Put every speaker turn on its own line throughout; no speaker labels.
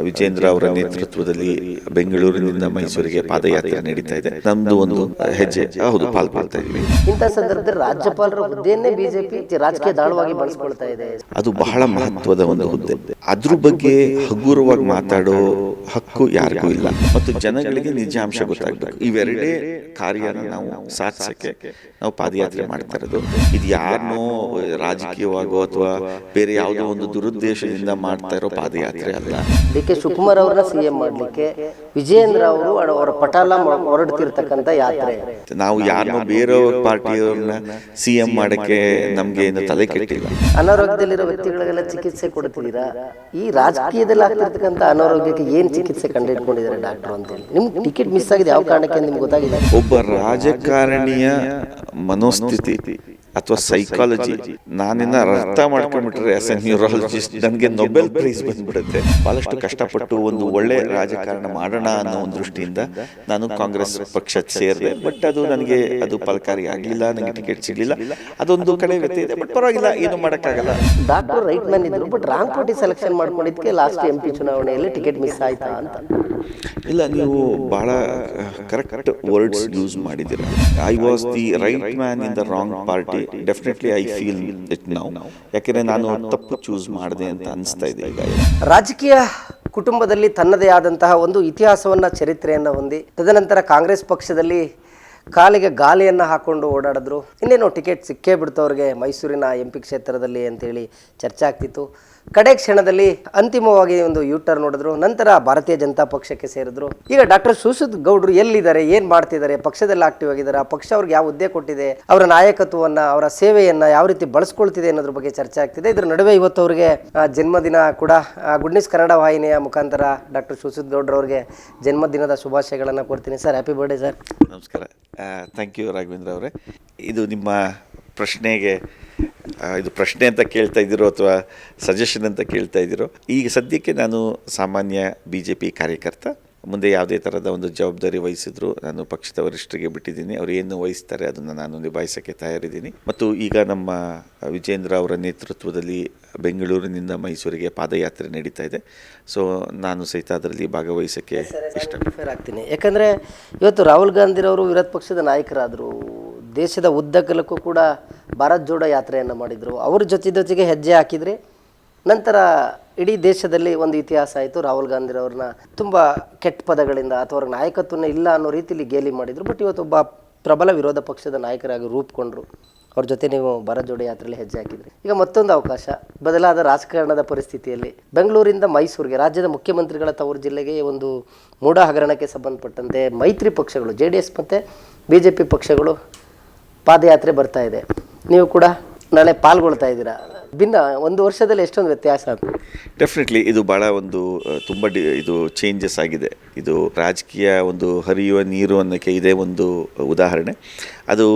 ವಿಜೇಂದ್ರ ಅವರ ನೇತೃತ್ವದಲ್ಲಿ ಬೆಂಗಳೂರಿನಿಂದ ಮೈಸೂರಿಗೆ ಪಾದಯಾತ್ರೆ ನಡೀತಾ ಇದೆ. ನಮ್ದು ಒಂದು ಹೆಜ್ಜೆ. ಹೌದು ಪಾಲ್ಗೊಳ್ತಾ ಇದೀವಿ
ಇಂತಹ ಸಂದರ್ಭದಲ್ಲಿ ರಾಜ್ಯಪಾಲರ ಹುದ್ದೆಯನ್ನೇ ಬಿಜೆಪಿ ರಾಜಕೀಯ ದಾಳವಾಗಿ ಬಳಸ್ಕೊಳ್ತಾ ಇದೆ.
ಅದು ಬಹಳ ಮಹತ್ವದ ಒಂದು ಹುದ್ದೆ. ಅದ್ರ ಬಗ್ಗೆ ಹಗುರವಾಗಿ ಮಾತಾಡೋ ಹಕ್ಕು ಯಾರಿಗೂ ಇಲ್ಲ. ಮತ್ತು ಜನಗಳಿಗೆ ನಿಜಾಂಶ ಗೊತ್ತಾಗಬೇಕು. ಇವೆರಡೇ ಕಾರ್ಯನ ನಾವು ಸಾಧಿಸಕ್ಕೆ ನಾವು ಪಾದಯಾತ್ರೆ ಮಾಡ್ತಾ ಇರೋದು. ಇದು ಯಾರನ್ನೋ ರಾಜಕೀಯವಾಗೋ ಅಥವಾ ಬೇರೆ ಯಾವುದೋ ಒಂದು ದುರುದ್ದೇಶದಿಂದ ಮಾಡ್ತಾ ಇರೋ ಪಾದಯಾತ್ರೆ ಅಲ್ಲ.
ಕೆ. ಶಿವಕುಮಾರ್ ಸಿ ಎಂ ಮಾಡ್ಲಿಕ್ಕೆ ವಿಜಯೇಂದ್ರ ಅವರು ಅವರ ಪಟಾಲ ಹೊರಡ್ತಿರ್ತಕ್ಕಂಥ ಯಾತ್ರೆ.
ನಾವು ಯಾರು ಬೇರೆಯವ್ರ ಪಾರ್ಟಿಯವ್ರನ್ನ ಸಿ ಎಂ ಮಾಡಕ್ಕೆ ನಮ್ಗೆ ಏನು ತಲೆ ಕೆಟ್ಟಿಲ್ಲ.
ಅನಾರೋಗ್ಯದಲ್ಲಿರೋ ವ್ಯಕ್ತಿಗಳಿಗೆಲ್ಲ ಚಿಕಿತ್ಸೆ ಕೊಡ್ತಿದ್ದೀರಾ ಈ ರಾಜಕೀಯದಲ್ಲಿ ಆಗ್ತಿರ್ತಕ್ಕಂಥ ಅನಾರೋಗ್ಯಕ್ಕೆ ಏನ್ ಚಿಕಿತ್ಸೆ ಕಂಡುಹಿಡ್ಕೊಂಡಿದ್ದಾರೆ ಡಾಕ್ಟರ್ ಅಂತ ಹೇಳಿ ನಿಮ್ಗೆ ಟಿಕೆಟ್ ಮಿಸ್ ಆಗಿದೆ ಯಾವ ಕಾರಣಕ್ಕೆ ನಿಮ್ಗೆ ಗೊತ್ತಾಗಿದೆ?
ಒಬ್ಬ ರಾಜಕಾರಣಿಯ ಮನೋಸ್ಥಿತಿ. ಅಥವಾ ಸೈಕಾಲಜಿ ನಾನಿನ್ನ ಅರ್ಥ ಮಾಡ್ಕೊಂಡ್ಬಿಟ್ರೆ ಆಸ್ ಎ ನ್ಯೂರಾಲಜಿಸ್ಟ್ ನನಗೆ ನೊಬೆಲ್ ಪ್ರೈಸ್ ಬಂದ್ಬಿಡುತ್ತೆ. ಬಹಳಷ್ಟು ಕಷ್ಟಪಟ್ಟು ಒಂದು ಒಳ್ಳೆ ರಾಜಕಾರಣ ಮಾಡೋಣ ಅನ್ನೋ ಒಂದು ದೃಷ್ಟಿಯಿಂದ ನಾನು ಕಾಂಗ್ರೆಸ್ ಪಕ್ಷ ಸೇರಿದೆ ಬಟ್ ಅದು ನನಗೆ ಅದು ಫಲಕಾರಿ ಆಗಲಿಲ್ಲ ನನಗೆ ಟಿಕೆಟ್ ಸಿಗಲಿಲ್ಲ. ಅದೊಂದು ಕಡೆ ವ್ಯತ್ಯ ಇದೆ ಬಟ್ ಪರವಾಗಿಲ್ಲ ಏನು ಮಾಡೋಕ್ಕಾಗಲ್ಲ.
ಡಾಕ್ಟರ್ ರೈಟ್ ಮ್ಯಾನ್ ಇದ್ರು ಬಟ್ ರಾಂಗ್ ಪಾರ್ಟಿ ಸೆಲೆಕ್ಷನ್ ಮಾಡ್ಕೊಂಡಿದ್ದಕ್ಕೆ ಲಾಸ್ಟ್ ಎಂ ಪಿ ಚುನಾವಣೆಯಲ್ಲಿ ಟಿಕೆಟ್ ಮಿಸ್ ಆಯ್ತಾ ಅಂತ.
ಇಲ್ಲ ನೀವು ಬಹಳ ಕರೆಕ್ಟ್ ವರ್ಡ್ಸ್ ಯೂಸ್ ಮಾಡಿದ್ದೀರಾ I was the right man in the wrong party definitely I feel it now ಯಾಕೆಂದ್ರೆ ನಾನು ತಪ್ಪು ಚೂಸ್ ಮಾಡಿದೆ ಅಂತ ಅನಿಸ್ತಾ ಇದೆ ಈಗ.
ರಾಜಕೀಯ ಕುಟುಂಬದಲ್ಲಿ ತನ್ನದೇ ಆದಂತಹ ಒಂದು ಇತಿಹಾಸವನ್ನು ಚರಿತ್ರೆಯನ್ನು ಹೊಂದಿ ತದನಂತರ ಕಾಂಗ್ರೆಸ್ ಪಕ್ಷದಲ್ಲಿ ಕಾಲಿಗೆ ಗಾಲಿಯನ್ನು ಹಾಕೊಂಡು ಓಡಾಡಿದ್ರು. ಇನ್ನೇನು ಟಿಕೆಟ್ ಸಿಕ್ಕೇ ಬಿಡ್ತವ್ರಿಗೆ ಮೈಸೂರಿನ ಎಂ ಪಿ ಕ್ಷೇತ್ರದಲ್ಲಿ ಅಂತೇಳಿ ಚರ್ಚೆ ಆಗ್ತಿತ್ತು. ಕಡೆ ಕ್ಷಣದಲ್ಲಿ ಅಂತಿಮವಾಗಿ ಒಂದು ಯೂಟರ್ ನೋಡಿದ್ರು ನಂತರ ಭಾರತೀಯ ಜನತಾ ಪಕ್ಷಕ್ಕೆ ಸೇರಿದ್ರು. ಈಗ ಡಾಕ್ಟರ್ ಸುಸುದ್ ಗೌಡ್ರು ಎಲ್ಲಿದ್ದಾರೆ, ಏನ್ ಮಾಡ್ತಿದ್ದಾರೆ, ಪಕ್ಷದಲ್ಲಿ ಆಕ್ಟಿವ್ ಆಗಿದ್ದಾರೆ, ಪಕ್ಷ ಅವ್ರಿಗೆ ಯಾವ ಹುದ್ದೆ ಕೊಟ್ಟಿದೆ, ಅವರ ನಾಯಕತ್ವವನ್ನ, ಅವರ ಸೇವೆಯನ್ನ ಯಾವ ರೀತಿ ಬಳಸ್ಕೊಳ್ತಿದೆ ಅನ್ನೋದ್ರ ಬಗ್ಗೆ ಚರ್ಚೆ ಆಗ್ತಿದೆ. ಇದ್ರ ನಡುವೆ ಇವತ್ತು ಅವರಿಗೆ ಜನ್ಮದಿನ ಕೂಡ ಗುಡ್ನಿಸ್ ಕನ್ನಡ ವಾಹಿನಿಯ ಮುಖಾಂತರ ಡಾಕ್ಟರ್ ಸುಸುದ್ ಗೌಡ್ರು ಅವ್ರಿಗೆ ಜನ್ಮದಿನದ ಶುಭಾಶಯಗಳನ್ನು ಕೊಡ್ತೀನಿ ಸರ್ ಹ್ಯಾಪಿ ಬರ್ಡೇ ಸರ್
ನಮಸ್ಕಾರ. ಥ್ಯಾಂಕ್ ಯು ರಾಘವೇಂದ್ರ ಅವರೇ. ಇದು ನಿಮ್ಮ ಪ್ರಶ್ನೆಗೆ ಇದು ಪ್ರಶ್ನೆ ಅಂತ ಕೇಳ್ತಾ ಇದ್ದೀರೋ ಅಥವಾ ಸಜೆಷನ್ ಅಂತ ಕೇಳ್ತಾ ಇದ್ದೀರೋ ಈಗ ಸದ್ಯಕ್ಕೆ ನಾನು ಸಾಮಾನ್ಯ ಬಿ ಜೆ ಪಿ ಕಾರ್ಯಕರ್ತ ಮುಂದೆ ಯಾವುದೇ ಥರದ ಒಂದು ಜವಾಬ್ದಾರಿ ವಹಿಸಿದ್ರು ನಾನು ಪಕ್ಷದ ವರಿಷ್ಠರಿಗೆ ಬಿಟ್ಟಿದ್ದೀನಿ. ಅವರು ಏನು ವಹಿಸ್ತಾರೆ ಅದನ್ನು ನಾನು ನಿಭಾಯಿಸೋಕ್ಕೆ ತಯಾರಿದ್ದೀನಿ. ಮತ್ತು ಈಗ ನಮ್ಮ ವಿಜೇಂದ್ರ ಅವರ ನೇತೃತ್ವದಲ್ಲಿ ಬೆಂಗಳೂರಿನಿಂದ ಮೈಸೂರಿಗೆ ಪಾದಯಾತ್ರೆ ನಡೀತಾ ಇದೆ. ಸೊ ನಾನು ಸಹಿತ ಅದರಲ್ಲಿ ಭಾಗವಹಿಸೋಕ್ಕೆ ಇಷ್ಟ
ಆಗ್ತೀನಿ. ಯಾಕಂದರೆ ಇವತ್ತು ರಾಹುಲ್ ಗಾಂಧಿರವರು ವಿರೋಧ ಪಕ್ಷದ ನಾಯಕರಾದರು ದೇಶದ ಉದ್ದಗಲಕ್ಕೂ ಕೂಡ ಭಾರತ್ ಜೋಡೋ ಯಾತ್ರೆಯನ್ನು ಮಾಡಿದರು. ಅವ್ರ ಜೊತೆ ಜೊತೆಗೆ ಹೆಜ್ಜೆ ಹಾಕಿದರೆ ನಂತರ ಇಡೀ ದೇಶದಲ್ಲಿ ಒಂದು ಇತಿಹಾಸ ಆಯಿತು. ರಾಹುಲ್ ಗಾಂಧಿರವ್ರನ್ನ ತುಂಬ ಕೆಟ್ಟ ಪದಗಳಿಂದ ಅಥವಾ ಅವ್ರ ನಾಯಕತ್ವನ ಇಲ್ಲ ಅನ್ನೋ ರೀತಿಯಲ್ಲಿ ಗೇಲಿ ಮಾಡಿದರು. ಬಟ್ ಇವತ್ತು ಒಬ್ಬ ಪ್ರಬಲ ವಿರೋಧ ಪಕ್ಷದ ನಾಯಕರಾಗಿ ರೂಪುಕೊಂಡ್ರು. ಅವ್ರ ಜೊತೆ ನೀವು ಭಾರತ್ ಜೋಡೋ ಯಾತ್ರೆಯಲ್ಲಿ ಹೆಜ್ಜೆ ಹಾಕಿದ್ರಿ. ಈಗ ಮತ್ತೊಂದು ಅವಕಾಶ, ಬದಲಾದ ರಾಜಕಾರಣದ ಪರಿಸ್ಥಿತಿಯಲ್ಲಿ ಬೆಂಗಳೂರಿಂದ ಮೈಸೂರಿಗೆ, ರಾಜ್ಯದ ಮುಖ್ಯಮಂತ್ರಿಗಳ ತವರು ಜಿಲ್ಲೆಗೆ ಒಂದು ಮೂಢ ಹಗರಣಕ್ಕೆ ಸಂಬಂಧಪಟ್ಟಂತೆ ಮೈತ್ರಿ ಪಕ್ಷಗಳು, ಜೆ ಡಿ ಎಸ್ ಮತ್ತು ಬಿ ಜೆ ಪಿ ಪಕ್ಷಗಳು ಪಾದಯಾತ್ರೆ ಬರ್ತಾ ಇದೆ. ನೀವು ಕೂಡ ನಾಳೆ ಪಾಲ್ಗೊಳ್ತಾ ಇದ್ದೀರಾ? ಭಿನ್ನ ಒಂದು ವರ್ಷದಲ್ಲಿ ಎಷ್ಟೊಂದು ವ್ಯತ್ಯಾಸ ಅಂತ.
ಡೆಫಿನೆಟ್ಲಿ ಇದು ಭಾಳ ಒಂದು ತುಂಬ ಇದು ಚೇಂಜಸ್ ಆಗಿದೆ. ಇದು ರಾಜಕೀಯ ಒಂದು ಹರಿಯುವ ನೀರು ಅನ್ನೋಕ್ಕೆ ಇದೇ ಒಂದು ಉದಾಹರಣೆ. ಅದು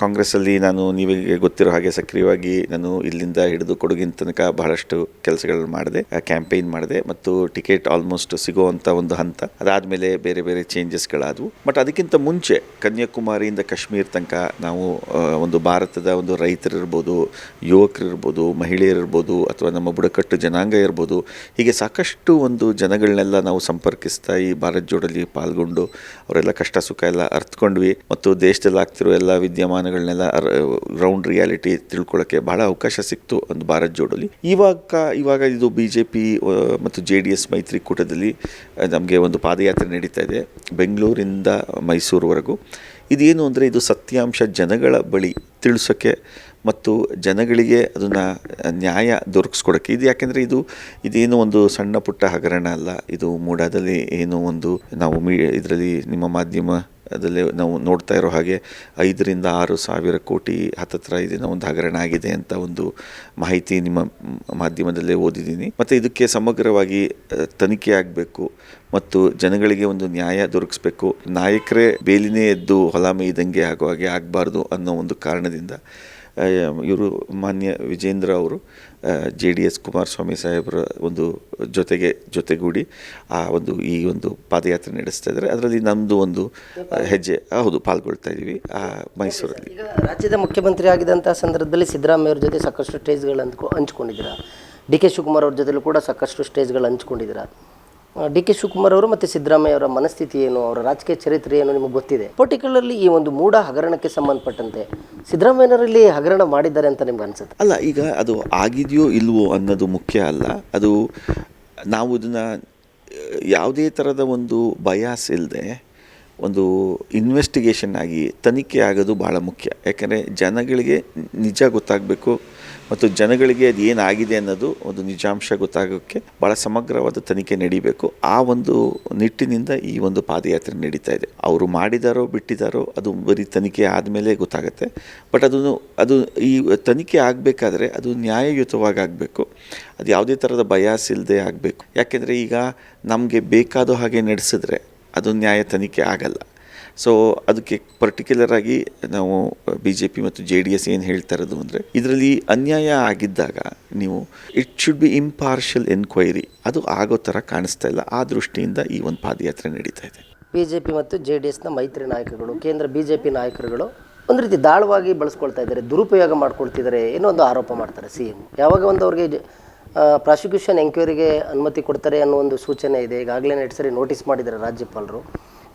ಕಾಂಗ್ರೆಸ್ಸಲ್ಲಿ ನಾನು ನೀವೇ ಗೊತ್ತಿರೋ ಹಾಗೆ ಸಕ್ರಿಯವಾಗಿ ನಾನು ಇಲ್ಲಿಂದ ಹಿಡಿದು ಕೊಡಗಿನ ತನಕ ಬಹಳಷ್ಟು ಕೆಲಸಗಳನ್ನು ಮಾಡಿದೆ ಕ್ಯಾಂಪೇನ್ ಮಾಡಿದೆ ಮತ್ತು ಟಿಕೆಟ್ ಆಲ್ಮೋಸ್ಟ್ ಸಿಗೋವಂಥ ಒಂದು ಹಂತ. ಅದಾದಮೇಲೆ ಬೇರೆ ಬೇರೆ ಚೇಂಜಸ್ಗಳಾದವು ಬಟ್ ಅದಕ್ಕಿಂತ ಮುಂಚೆ ಕನ್ಯಾಕುಮಾರಿಯಿಂದ ಕಾಶ್ಮೀರ ತನಕ ನಾವು ಒಂದು ಭಾರತದ ಒಂದು ರೈತರಿರ್ಬೋದು, ಯುವಕರಿರ್ಬೋದು ಮಹಿಳೆಯರಿರ್ಬೋದು ಅಥವಾ ನಮ್ಮ ಬುಡಕಟ್ಟು ಜನಾಂಗ ಇರ್ಬೋದು, ಹೀಗೆ ಸಾಕಷ್ಟು ಒಂದು ಜನಗಳನ್ನೆಲ್ಲ ನಾವು ಸಂಪರ್ಕಿಸ್ತಾ ಈ ಭಾರತ್ ಜೋಡಲ್ಲಿ ಪಾಲ್ಗೊಂಡು ಅವರೆಲ್ಲ ಕಷ್ಟ ಸುಖ ಎಲ್ಲ ಅರ್ಥಕೊಂಡ್ವಿ ಮತ್ತು ದೇಶದಲ್ಲಿ ಆಗ್ತಿರೋ ಎಲ್ಲ ವಿದ್ಯಮಾನಗಳನ್ನೆಲ್ಲ ರೌಂಡ್ ರಿಯಾಲಿಟಿ ತಿಳ್ಕೊಳ್ಳೋಕ್ಕೆ ಬಹಳ ಅವಕಾಶ ಸಿಕ್ತು ಒಂದು ಭಾರತ್ ಜೋಡಲ್ಲಿ. ಇವಾಗ ಇವಾಗ ಇದು ಬಿ ಜೆ ಪಿ ಮತ್ತು ಜೆ ಡಿ ಎಸ್ ಮೈತ್ರಿಕೂಟದಲ್ಲಿ ನಮಗೆ ಒಂದು ಪಾದಯಾತ್ರೆ ನಡೀತಾ ಇದೆ ಬೆಂಗಳೂರಿಂದ ಮೈಸೂರುವರೆಗೂ. ಇದೇನು ಅಂದರೆ ಇದು ಸತ್ಯಾಂಶ ಜನಗಳ ಬಳಿ ತಿಳಿಸೋಕ್ಕೆ ಮತ್ತು ಜನಗಳಿಗೆ ಅದನ್ನು ನ್ಯಾಯ ದೊರಕಿಸ್ಕೊಡೋಕ್ಕೆ. ಇದು ಯಾಕೆಂದರೆ ಇದು, ಇದೇನು ಒಂದು ಸಣ್ಣ ಪುಟ್ಟ ಹಗರಣ ಅಲ್ಲ. ಇದು ಮೂಡಾದಲ್ಲಿ ಏನು ಒಂದು ನಾವು ಮೀ, ಇದರಲ್ಲಿ ನಿಮ್ಮ ಮಾಧ್ಯಮ ಅದರಲ್ಲಿ ನಾವು ನೋಡ್ತಾ ಇರೋ ಹಾಗೆ ಐದರಿಂದ ಆರು ಸಾವಿರ ಕೋಟಿ ಹತ್ತತ್ರ ಇದನ್ನ ಒಂದು ಹಗರಣ ಆಗಿದೆ ಅಂತ ಒಂದು ಮಾಹಿತಿ ನಿಮ್ಮ ಮಾಧ್ಯಮದಲ್ಲೇ ಓದಿದ್ದೀನಿ. ಮತ್ತು ಇದಕ್ಕೆ ಸಮಗ್ರವಾಗಿ ತನಿಖೆ ಆಗಬೇಕು ಮತ್ತು ಜನಗಳಿಗೆ ಒಂದು ನ್ಯಾಯ ದೊರಕಿಸ್ಬೇಕು. ನಾಯಕರೇ ಬೇಲಿನೇ ಎದ್ದು ಹೊಲ ಮೇಯ್ದಂಗೆ ಆಗೋ ಹಾಗೆ ಆಗಬಾರ್ದು ಅನ್ನೋ ಒಂದು ಕಾರಣದಿಂದ ಇವರು ಮಾನ್ಯ ವಿಜೇಂದ್ರ ಅವರು ಜೆ ಡಿ ಎಸ್ ಕುಮಾರಸ್ವಾಮಿ ಸಾಹೇಬರ ಒಂದು ಜೊತೆಗೆ ಜೊತೆಗೂಡಿ ಆ ಒಂದು ಈ ಒಂದು ಪಾದಯಾತ್ರೆ ನಡೆಸ್ತಾ ಇದ್ದಾರೆ. ಅದರಲ್ಲಿ ನಮ್ಮದು ಒಂದು ಹೆಜ್ಜೆ ಹೌದು ಪಾಲ್ಗೊಳ್ತಾ ಇದ್ದೀವಿ ಆ, ಮೈಸೂರಲ್ಲಿ.
ರಾಜ್ಯದ ಮುಖ್ಯಮಂತ್ರಿ ಆಗಿದ್ದಂಥ ಸಂದರ್ಭದಲ್ಲಿ ಸಿದ್ದರಾಮಯ್ಯ ಅವ್ರ ಜೊತೆ ಸಾಕಷ್ಟು ಸ್ಟೇಜ್ಗಳು ಅಂದ್ಕೊ ಹಂಚ್ಕೊಂಡಿದ್ದೀರಾ? ಡಿ ಕೆ ಶಿವಕುಮಾರ್ ಅವ್ರ ಜೊತೆಲೂ ಕೂಡ ಸಾಕಷ್ಟು ಸ್ಟೇಜ್ಗಳು ಹಂಚ್ಕೊಂಡಿದ್ದೀರಾ? ಡಿ ಕೆ ಶಿವಕುಮಾರ್ ಅವರು ಮತ್ತು ಸಿದ್ದರಾಮಯ್ಯ ಅವರ ಮನಸ್ಥಿತಿ ಏನು, ಅವರ ರಾಜಕೀಯ ಚರಿತ್ರೆ ಏನು ನಿಮಗೆ ಗೊತ್ತಿದೆ? ಪರ್ಟಿಕ್ಯುಲರ್ಲಿ ಈ ಒಂದು ಮೂಡ ಹಗರಣಕ್ಕೆ ಸಂಬಂಧಪಟ್ಟಂತೆ ಸಿದ್ದರಾಮಯ್ಯನರಲ್ಲಿ ಹಗರಣ ಮಾಡಿದ್ದಾರೆ ಅಂತ ನಿಮ್ಗೆ ಅನ್ಸುತ್ತೆ?
ಅಲ್ಲ, ಈಗ ಅದು ಆಗಿದೆಯೋ ಇಲ್ವೋ ಅನ್ನೋದು ಮುಖ್ಯ ಅಲ್ಲ. ಅದು ನಾವು ಇದನ್ನು, ಯಾವುದೇ ಥರದ ಒಂದು ಬಯಾಸ್ ಇಲ್ಲದೆ ಒಂದು ಇನ್ವೆಸ್ಟಿಗೇಷನ್ ಆಗಿ ತನಿಖೆ ಆಗೋದು ಭಾಳ ಮುಖ್ಯ. ಯಾಕಂದರೆ ಜನಗಳಿಗೆ ನಿಜ ಗೊತ್ತಾಗಬೇಕು. ಮತ್ತು ಜನಗಳಿಗೆ ಅದು ಏನಾಗಿದೆ ಅನ್ನೋದು ಒಂದು ನಿಜಾಂಶ ಗೊತ್ತಾಗೋಕ್ಕೆ ಭಾಳ ಸಮಗ್ರವಾದ ತನಿಖೆ ನಡೀಬೇಕು. ಆ ಒಂದು ನಿಟ್ಟಿನಿಂದ ಈ ಒಂದು ಪಾದಯಾತ್ರೆ ನಡೀತಾ ಇದೆ. ಅವರು ಮಾಡಿದಾರೋ ಬಿಟ್ಟಿದ್ದಾರೋ ಅದು ಬರೀ ತನಿಖೆ ಆದಮೇಲೆ ಗೊತ್ತಾಗುತ್ತೆ. ಬಟ್ ಅದನ್ನು, ಅದು ಈ ತನಿಖೆ ಆಗಬೇಕಾದ್ರೆ ಅದು ನ್ಯಾಯಯುತವಾಗಿ ಆಗಬೇಕು. ಅದು ಯಾವುದೇ ಥರದ ಬಯಾಸ್ ಇಲ್ಲದೆ ಆಗಬೇಕು. ಯಾಕೆಂದರೆ ಈಗ ನಮಗೆ ಬೇಕಾದ ಹಾಗೆ ನಡೆಸಿದ್ರೆ ಅದು ನ್ಯಾಯ ತನಿಖೆ ಆಗಲ್ಲ. ಸೊ ಅದಕ್ಕೆ ಪರ್ಟಿಕ್ಯುಲರ್ ಆಗಿ ನಾವು ಬಿ ಜೆ ಪಿ ಮತ್ತು ಜೆ ಡಿ ಎಸ್ ಏನು ಹೇಳ್ತಾ ಇರೋದು ಅಂದರೆ, ಇದರಲ್ಲಿ ಅನ್ಯಾಯ ಆಗಿದ್ದಾಗ ನೀವು it should be impartial enquiry ಅದು ಆಗೋ ಥರ ಕಾಣಿಸ್ತಾ ಇಲ್ಲ. ಆ ದೃಷ್ಟಿಯಿಂದ ಈ ಒಂದು ಪಾದಯಾತ್ರೆ ನಡೀತಾ ಇದೆ.
ಬಿ ಜೆ ಪಿ ಮತ್ತು ಜೆ ಡಿ ಎಸ್ನ ಮೈತ್ರಿ ನಾಯಕರುಗಳು, ಕೇಂದ್ರ ಬಿ ಜೆ ಪಿ ನಾಯಕರುಗಳು ಒಂದು ರೀತಿ ದಾಳವಾಗಿ ಬಳಸ್ಕೊಳ್ತಾ ಇದ್ದಾರೆ, ದುರುಪಯೋಗ ಮಾಡ್ಕೊಳ್ತಿದ್ದಾರೆ ಏನೋ ಒಂದು ಆರೋಪ ಮಾಡ್ತಾರೆ ಸಿ ಎಂ ಯಾವಾಗ ಒಂದು ಅವ್ರಿಗೆ ಪ್ರಾಸಿಕ್ಯೂಷನ್ ಎಂಕ್ವೈರಿಗೆ ಅನುಮತಿ ಕೊಡ್ತಾರೆ ಅನ್ನೋ ಒಂದು ಸೂಚನೆ ಇದೆ. ಈಗಾಗಲೇ ಎರಡು ಸರಿ ನೋಟಿಸ್ ಮಾಡಿದ್ದಾರೆ ರಾಜ್ಯಪಾಲರು.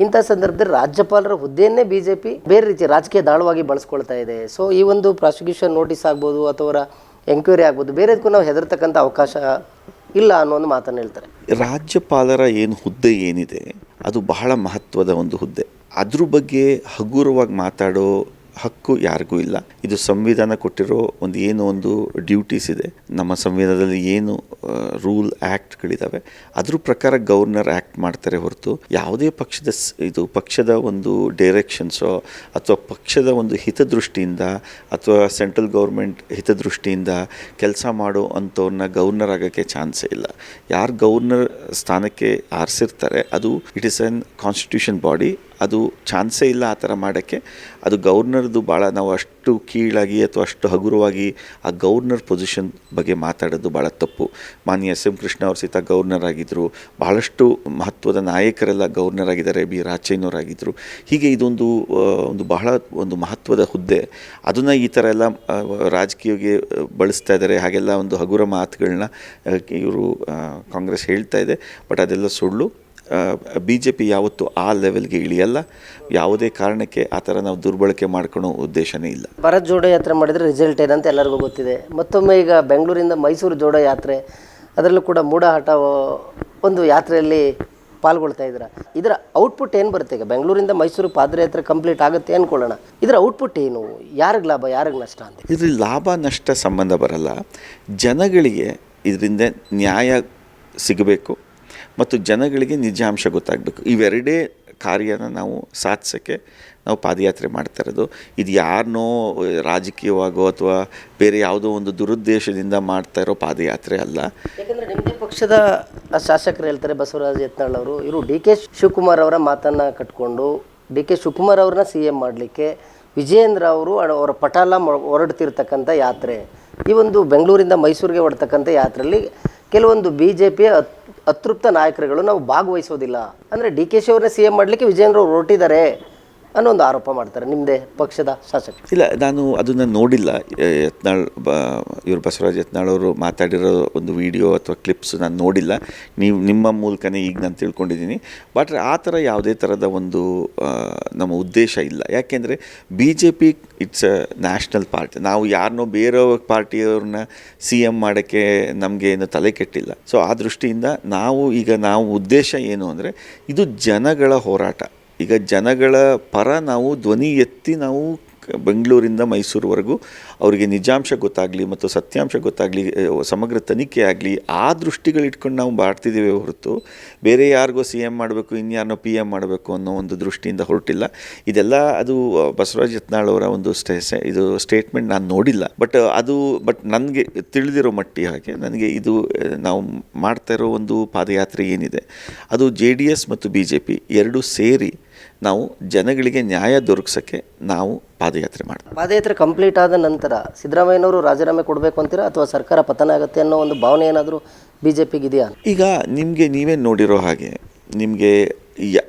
ಇಂಥ ಸಂದರ್ಭದಲ್ಲಿ ರಾಜ್ಯಪಾಲರ ಹುದ್ದೆಯನ್ನೇ ಬಿ ಜೆ ಪಿ ಬೇರೆ ರೀತಿ ರಾಜಕೀಯ ದಾಳವಾಗಿ ಬಳಸ್ಕೊಳ್ತಾ ಇದೆ. ಸೊ ಈ ಒಂದು ಪ್ರಾಸಿಕ್ಯೂಷನ್ ನೋಟಿಸ್ ಆಗ್ಬೋದು ಅಥವಾ ಎಂಕ್ವೈರಿ ಆಗ್ಬೋದು ಬೇರೆದಕ್ಕೂ ನಾವು ಹೆದರ್ತಕ್ಕಂಥ ಅವಕಾಶ ಇಲ್ಲ ಅನ್ನೋ ಒಂದು ಮಾತನ್ನು ಹೇಳ್ತಾರೆ.
ರಾಜ್ಯಪಾಲರ ಏನು ಹುದ್ದೆ ಏನಿದೆ, ಅದು ಬಹಳ ಮಹತ್ವದ ಒಂದು ಹುದ್ದೆ. ಅದ್ರ ಬಗ್ಗೆ ಹಗುರವಾಗಿ ಮಾತಾಡೋ ಹಕ್ಕು ಯಾರಿಗೂ ಇಲ್ಲ. ಇದು ಸಂವಿಧಾನ ಕೊಟ್ಟಿರೋ ಒಂದು ಏನು ಒಂದು ಡ್ಯೂಟೀಸ್ ಇದೆ. ನಮ್ಮ ಸಂವಿಧಾನದಲ್ಲಿ ಏನು ರೂಲ್ ಆ್ಯಕ್ಟ್ಗಳಿದ್ದಾವೆ ಅದ್ರ ಪ್ರಕಾರ ಗವರ್ನರ್ ಆ್ಯಕ್ಟ್ ಮಾಡ್ತಾರೆ ಹೊರತು ಯಾವುದೇ ಪಕ್ಷದ ಇದು ಪಕ್ಷದ ಒಂದು ಡೈರೆಕ್ಷನ್ಸೋ ಅಥವಾ ಪಕ್ಷದ ಒಂದು ಹಿತದೃಷ್ಟಿಯಿಂದ ಅಥವಾ ಸೆಂಟ್ರಲ್ ಗೌರ್ಮೆಂಟ್ ಹಿತದೃಷ್ಟಿಯಿಂದ ಕೆಲಸ ಮಾಡೋ ಅಂಥವ್ರನ್ನ ಗವರ್ನರ್ ಆಗೋಕ್ಕೆ ಚಾನ್ಸೇ ಇಲ್ಲ. ಯಾರು ಗವರ್ನರ್ ಸ್ಥಾನಕ್ಕೆ ಆರಿಸಿರ್ತಾರೆ, ಅದು it is an constitution body ಅದು ಚಾನ್ಸೇ ಇಲ್ಲ ಆ ಥರ ಮಾಡೋಕ್ಕೆ. ಅದು ಗೌರ್ನರ್ದು ಭಾಳ ನಾವು ಅಷ್ಟು ಕೀಳಾಗಿ ಅಥವಾ ಅಷ್ಟು ಹಗುರವಾಗಿ ಆ ಗೌರ್ನರ್ ಪೊಸಿಷನ್ ಬಗ್ಗೆ ಮಾತಾಡೋದು ಭಾಳ ತಪ್ಪು. ಮಾನ್ಯ ಎಸ್ ಎಂ ಕೃಷ್ಣ ಅವರು ಸಹಿತ ಗೌರ್ನರ್ ಆಗಿದ್ದರು ಬಹಳಷ್ಟು ಮಹತ್ವದ ನಾಯಕರೆಲ್ಲ ಗೌರ್ನರ್ ಆಗಿದ್ದಾರೆ, ಬಿ ರಾಚಯ್ಯನವರಾಗಿದ್ದರು ಹೀಗೆ ಇದೊಂದು ಒಂದು ಬಹಳ ಒಂದು ಮಹತ್ವದ ಹುದ್ದೆ. ಅದನ್ನು ಈ ಥರ ಎಲ್ಲ ರಾಜಕೀಯಕ್ಕೆ ಬಳಸ್ತಾ ಇದ್ದಾರೆ. ಹಾಗೆಲ್ಲ ಒಂದು ಹಗುರ ಮಾತುಗಳನ್ನ ಇವರು ಕಾಂಗ್ರೆಸ್ ಹೇಳ್ತಾ ಇದೆ. ಬಟ್ ಅದೆಲ್ಲ ಸುಳ್ಳು. ಬಿ ಜೆ ಪಿ ಯಾವತ್ತೂ ಆ ಲೆವೆಲ್ಗೆ ಇಳಿಯಲ್ಲ. ಯಾವುದೇ ಕಾರಣಕ್ಕೆ ಆ ಥರ ನಾವು ದುರ್ಬಳಕೆ ಮಾಡ್ಕೊಳ್ಳೋ ಉದ್ದೇಶನೇ ಇಲ್ಲ.
ಭರತ್ ಜೋಡೋ ಯಾತ್ರೆ ಮಾಡಿದರೆ ರಿಸಲ್ಟ್ ಏನಂತ ಎಲ್ಲರಿಗೂ ಗೊತ್ತಿದೆ. ಮತ್ತೊಮ್ಮೆ ಈಗ ಬೆಂಗಳೂರಿಂದ ಮೈಸೂರು ಜೋಡೋ ಯಾತ್ರೆ ಅದರಲ್ಲೂ ಕೂಡ ಮೂಡಾಟ ಒಂದು ಯಾತ್ರೆಯಲ್ಲಿ ಪಾಲ್ಗೊಳ್ತಾ ಇದ್ದೀರಾ. ಇದರ ಔಟ್ಪುಟ್ ಏನು ಬರುತ್ತೆ ಈಗ? ಬೆಂಗಳೂರಿಂದ ಮೈಸೂರು ಪಾದ್ರಯಾತ್ರೆ ಕಂಪ್ಲೀಟ್ ಆಗುತ್ತೆ ಅಂದ್ಕೊಳ್ಳೋಣ ಇದರ ಔಟ್ಪುಟ್ ಏನು? ಯಾರಿಗೆ ಲಾಭ ಯಾರಿಗೆ ನಷ್ಟ ಅಂತ?
ಇದರಲ್ಲಿ ಲಾಭ ನಷ್ಟ ಸಂಬಂಧ ಬರಲ್ಲ. ಜನಗಳಿಗೆ ಇದರಿಂದ ನ್ಯಾಯ ಸಿಗಬೇಕು. ಮತ್ತು ಜನಗಳಿಗೆ ನಿಜಾಂಶ ಗೊತ್ತಾಗಬೇಕು. ಇವೆರಡೇ ಕಾರ್ಯನ ನಾವು ಸಾಧಿಸೋಕ್ಕೆ ನಾವು ಪಾದಯಾತ್ರೆ ಮಾಡ್ತಾ ಇರೋದು. ಇದು ಯಾರನ್ನೋ ರಾಜಕೀಯವಾಗೋ ಅಥವಾ ಬೇರೆ ಯಾವುದೋ ಒಂದು ದುರುದ್ದೇಶದಿಂದ ಮಾಡ್ತಾ ಇರೋ ಪಾದಯಾತ್ರೆ ಅಲ್ಲ.
ಯಾಕಂದರೆ ನಿಮ್ಮದೇ ಪಕ್ಷದ ಶಾಸಕರು ಹೇಳ್ತಾರೆ, ಬಸವರಾಜ ಯತ್ನಾಳ್ ಅವರು, ಇವರು ಡಿ ಕೆ ಶಿವಕುಮಾರ್ ಅವರ ಮಾತನ್ನು ಕಟ್ಕೊಂಡು ಡಿ ಕೆ ಶಿವಕುಮಾರ್ ಅವ್ರನ್ನ ಸಿ ಎಂ ಮಾಡಲಿಕ್ಕೆ ವಿಜಯೇಂದ್ರ ಅವರು ಅವರ ಪಟಾಲ ಹೊರಡ್ತಿರ್ತಕ್ಕಂಥ ಯಾತ್ರೆ. ಈ ಒಂದು ಬೆಂಗಳೂರಿಂದ ಮೈಸೂರಿಗೆ ಹೊರಡ್ತಕ್ಕಂಥ ಯಾತ್ರೆಯಲ್ಲಿ ಕೆಲವೊಂದು ಬಿ ಜೆ ಪಿಯ ಅತೃಪ್ತ ನಾಯಕರುಗಳು ನಾವು ಭಾಗವಹಿಸೋದಿಲ್ಲ. ಅಂದರೆ ಡಿ ಕೆ ಶಿ ಅವ್ರನ್ನ ಸಿ ಎಂ ಮಾಡಲಿಕ್ಕೆ ವಿಜಯೇಂದ್ರ ಅವರು ಹೊರಟಿದ್ದಾರೆ. ಅನ್ನೋ ಒಂದು ಆರೋಪ ಮಾಡ್ತಾರೆ ನಿಮ್ಮದೇ ಪಕ್ಷದ ಶಾಸಕ
ಇಲ್ಲ, ನಾನು ಅದನ್ನು ನೋಡಿಲ್ಲ. ಯತ್ನಾಳ್, ಬ, ಇವರು ಬಸವರಾಜ್ ಯತ್ನಾಳ್ ಅವರು ಮಾತಾಡಿರೋ ಒಂದು ವಿಡಿಯೋ ಅಥವಾ ಕ್ಲಿಪ್ಸ್ ನಾನು ನೋಡಿಲ್ಲ. ನೀವು, ನಿಮ್ಮ ಮೂಲಕನೇ ಈಗ ನಾನು ತಿಳ್ಕೊಂಡಿದ್ದೀನಿ. ಬಟ್ ಆ ಥರ ಯಾವುದೇ ಥರದ ಒಂದು ನಮ್ಮ ಉದ್ದೇಶ ಇಲ್ಲ. ಯಾಕೆಂದರೆ B J P it's a national party. ನಾವು ಯಾರನ್ನೋ ಬೇರೆ ಪಾರ್ಟಿಯವ್ರನ್ನ ಸಿ ಎಂ ಮಾಡೋಕ್ಕೆ ನಮಗೆ ಏನು ತಲೆ ಕೆಟ್ಟಿಲ್ಲ. ಸೊ, ಆ ದೃಷ್ಟಿಯಿಂದ ನಾವು ಈಗ ನಾವು ಉದ್ದೇಶ ಏನು ಅಂದರೆ, ಇದು ಜನಗಳ ಹೋರಾಟ. ಈಗ ಜನಗಳ ಪರ ನಾವು ಧ್ವನಿ ಎತ್ತಿ ನಾವು ಬೆಂಗಳೂರಿಂದ ಮೈಸೂರುವರೆಗೂ ಅವರಿಗೆ ನಿಜಾಂಶ ಗೊತ್ತಾಗಲಿ ಮತ್ತು ಸತ್ಯಾಂಶ ಗೊತ್ತಾಗಲಿ ಸಮಗ್ರ ತನಿಖೆ ಆಗಲಿ ಆ ದೃಷ್ಟಿಗಳಿಟ್ಕೊಂಡು ನಾವು ಮಾಡ್ತಿದ್ದೀವಿ ಹೊರತು ಬೇರೆ ಯಾರಿಗೋ ಸಿ ಎಂ ಮಾಡಬೇಕು, ಇನ್ಯಾರನ್ನೋ ಪಿ ಎಂ ಮಾಡಬೇಕು ಅನ್ನೋ ಒಂದು ದೃಷ್ಟಿಯಿಂದ ಹೊರಟಿಲ್ಲ. ಇದೆಲ್ಲ ಅದು ಬಸವರಾಜ್ ಯತ್ನಾಳ್ ಅವರ ಒಂದು ಸ್ಟೇ- ಇದು ಸ್ಟೇಟ್ಮೆಂಟ್ ನಾನು ನೋಡಿಲ್ಲ. ಬಟ್ ಅದು, ಬಟ್ ನನಗೆ ತಿಳಿದಿರೋ ಮಟ್ಟಿ ಹಾಗೆ ನನಗೆ ಇದು ನಾವು ಮಾಡ್ತಾ ಇರೋ ಒಂದು ಪಾದಯಾತ್ರೆ ಏನಿದೆ, ಅದು ಜೆ ಡಿ ಎಸ್ ಮತ್ತು ಬಿ ಜೆ ಪಿ ಎರಡೂ ಸೇರಿ ನಾವು ಜನಗಳಿಗೆ ನ್ಯಾಯ ದೊರಕಿಸೋಕ್ಕೆ ನಾವು ಪಾದಯಾತ್ರೆ ಮಾಡ್ತೀವಿ.
ಪಾದಯಾತ್ರೆ ಕಂಪ್ಲೀಟ್ ಆದ ನಂತರ ಸಿದ್ದರಾಮಯ್ಯನವರು ರಾಜೀನಾಮೆ ಕೊಡಬೇಕು ಅಂತೀರಾ ಅಥವಾ ಸರ್ಕಾರ ಪತನ ಆಗುತ್ತೆ ಅನ್ನೋ ಒಂದು ಭಾವನೆ ಏನಾದರೂ ಬಿ ಜೆ ಪಿಗಿದೆಯಾ
ಈಗ ನಿಮಗೆ ನೀವೇ ನೋಡಿರೋ ಹಾಗೆ ನಿಮಗೆ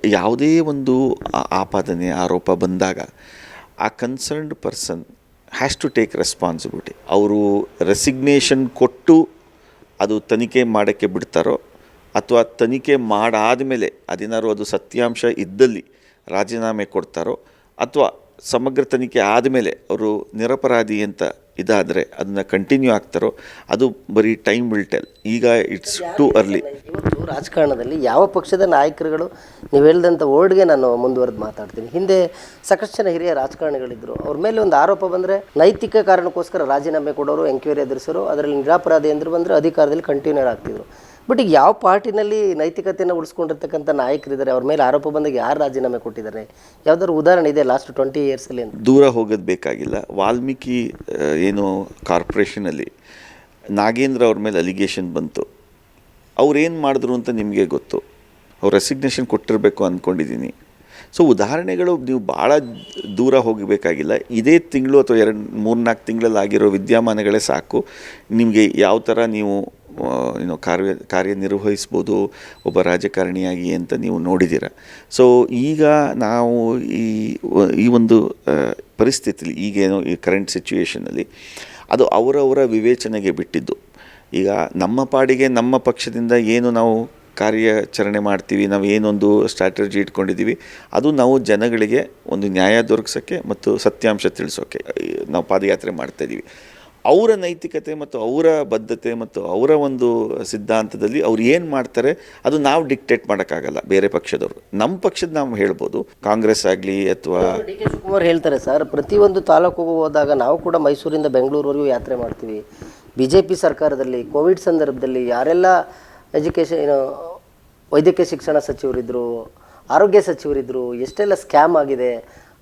ಯಾವುದೇ ಒಂದು ಆಪಾದನೆ ಆರೋಪ ಬಂದಾಗ ಆ concerned person has to take responsibility ಅವರು ರೆಸಿಗ್ನೇಷನ್ ಕೊಟ್ಟು ಅದು ತನಿಖೆ ಮಾಡೋಕ್ಕೆ ಬಿಡ್ತಾರೋ ಅಥವಾ ತನಿಖೆ ಮಾಡಾದ ಮೇಲೆ ಅದೇನಾದ್ರು ಅದು ಸತ್ಯಾಂಶ ಇದ್ದಲ್ಲಿ ರಾಜೀನಾಮೆ ಕೊಡ್ತಾರೋ ಅಥವಾ ಸಮಗ್ರ ತನಿಖೆ ಆದಮೇಲೆ ಅವರು ನಿರಪರಾಧಿ ಅಂತ ಇದಾದರೆ ಅದನ್ನು ಕಂಟಿನ್ಯೂ ಆಗ್ತಾರೋ ಅದು ಬರೀ ಟೈಮ್ ವಿಲ್ ಟೆಲ್ ಈಗ ಇಟ್ಸ್ ಟು ಅರ್ಲಿ
ಇವತ್ತು ರಾಜಕಾರಣದಲ್ಲಿ ಯಾವ ಪಕ್ಷದ ನಾಯಕರುಗಳು ನೀವು ಹೇಳಿದಂಥ ವರ್ಡ್ಗೆ ನಾನು ಮುಂದುವರೆದು ಮಾತಾಡ್ತೀನಿ. ಹಿಂದೆ ಸಾಕಷ್ಟು ಜನ ಹಿರಿಯ ರಾಜಕಾರಣಿಗಳಿದ್ದರು ಅವ್ರ ಮೇಲೆ ಒಂದು ಆರೋಪ ಬಂದರೆ ನೈತಿಕ ಕಾರಣಕ್ಕೋಸ್ಕರ ರಾಜೀನಾಮೆ ಕೊಡೋರು ಎಂಕ್ವೈರಿ ಎದುರಿಸೋರು ಅದರಲ್ಲಿ ನಿರಾಪರಾಧಿ ಎಂದರು ಬಂದರೆ ಅಧಿಕಾರದಲ್ಲಿ ಕಂಟಿನ್ಯೂ ಆಗ್ತಿದ್ರು. ಬಟ್ ಈಗ ಯಾವ ಪಾರ್ಟಿನಲ್ಲಿ ನೈತಿಕತೆಯನ್ನು ಉಳಿಸ್ಕೊಂಡಿರ್ತಕ್ಕಂಥ ನಾಯಕರಿದ್ದಾರೆ, ಅವ್ರ ಮೇಲೆ ಆರೋಪ ಬಂದಾಗ ಯಾರು ರಾಜೀನಾಮೆ ಕೊಟ್ಟಿದ್ದಾರೆ? ಯಾವ್ದಾದ್ರು ಉದಾಹರಣೆ ಇದೆ ಲಾಸ್ಟ್ ಟ್ವೆಂಟಿ ಇಯರ್ಸಲ್ಲಿ
ದೂರ ಹೋಗೋದು ಬೇಕಾಗಿಲ್ಲ. ವಾಲ್ಮೀಕಿ ಏನು ಕಾರ್ಪೊರೇಷನಲ್ಲಿ ನಾಗೇಂದ್ರ ಅವ್ರ ಮೇಲೆ ಅಲಿಗೇಷನ್ ಬಂತು. ಅವ್ರೇನು ಮಾಡಿದ್ರು ಅಂತ ನಿಮಗೆ ಗೊತ್ತು. ಅವ್ರು ರೆಸಿಗ್ನೇಷನ್ ಕೊಟ್ಟಿರಬೇಕು ಅಂದ್ಕೊಂಡಿದ್ದೀನಿ ಸೊ ಉದಾಹರಣೆಗಳು ನೀವು ಭಾಳ ದೂರ ಹೋಗಬೇಕಾಗಿಲ್ಲ. ಇದೇ ತಿಂಗಳು ಅಥವಾ ಎರಡು ಮೂರ್ನಾಲ್ಕು ತಿಂಗಳಲ್ಲಿ ಆಗಿರೋ ವಿದ್ಯಮಾನಗಳೇ ಸಾಕು. ನಿಮಗೆ ಯಾವ ಥರ ನೀವು ಏನು ಕಾರ್ಯ, ಕಾರ್ಯನಿರ್ವಹಿಸ್ಬೋದು ಒಬ್ಬ ರಾಜಕಾರಣಿಯಾಗಿ ಅಂತ ನೀವು ನೋಡಿದ್ದೀರ. ಸೊ ಈಗ ನಾವು ಈ ಈ ಒಂದು ಪರಿಸ್ಥಿತಿಲಿ, ಈಗೇನು ಈ ಕರೆಂಟ್ ಸಿಚುವೇಷನಲ್ಲಿ ಅದು ಅವರವರ ವಿವೇಚನೆಗೆ ಬಿಟ್ಟಿದ್ದು. ಈಗ ನಮ್ಮ ಪಾಡಿಗೆ, ನಮ್ಮ ಪಕ್ಷದಿಂದ ಏನು ನಾವು ಕಾರ್ಯಾಚರಣೆ ಮಾಡ್ತೀವಿ, ನಾವು ಏನೊಂದು ಸ್ಟ್ರಾಟಜಿ ಇಟ್ಕೊಂಡಿದ್ದೀವಿ, ಅದು ನಾವು ಜನಗಳಿಗೆ ಒಂದು ನ್ಯಾಯ ದೊರಕಿಸೋಕ್ಕೆ ಮತ್ತು ಸತ್ಯಾಂಶ ತಿಳಿಸೋಕ್ಕೆ ನಾವು ಪಾದಯಾತ್ರೆ ಮಾಡ್ತಾ ಇದ್ದೀವಿ. ಅವರ ನೈತಿಕತೆ ಮತ್ತು ಅವರ ಬದ್ಧತೆ ಮತ್ತು ಅವರ ಒಂದು ಸಿದ್ಧಾಂತದಲ್ಲಿ ಅವ್ರು ಏನು ಮಾಡ್ತಾರೆ, ಅದು ನಾವು ಡಿಕ್ಟೇಟ್ ಮಾಡೋಕ್ಕಾಗಲ್ಲ ಬೇರೆ ಪಕ್ಷದವರು. ನಮ್ಮ ಪಕ್ಷದ ನಾವು ಹೇಳ್ಬೋದು, ಕಾಂಗ್ರೆಸ್ ಆಗಲಿ ಅಥವಾ
ಡಿ ಹೇಳ್ತಾರೆ ಸರ್ ಪ್ರತಿಯೊಂದು ತಾಲೂಕಿಗೂ ಹೋದಾಗ ನಾವು ಕೂಡ ಮೈಸೂರಿಂದ ಬೆಂಗಳೂರುವರೆಗೂ ಯಾತ್ರೆ ಮಾಡ್ತೀವಿ. ಬಿ ಜೆ ಪಿ ಸರ್ಕಾರದಲ್ಲಿ, ಕೋವಿಡ್ ಸಂದರ್ಭದಲ್ಲಿ ಯಾರೆಲ್ಲ ಎಜುಕೇಷನ್, ಏನು, ವೈದ್ಯಕೀಯ ಶಿಕ್ಷಣ ಸಚಿವರಿದ್ದರು ಆರೋಗ್ಯ ಸಚಿವರಿದ್ದರು ಎಷ್ಟೆಲ್ಲ ಸ್ಕ್ಯಾಮ್ ಆಗಿದೆ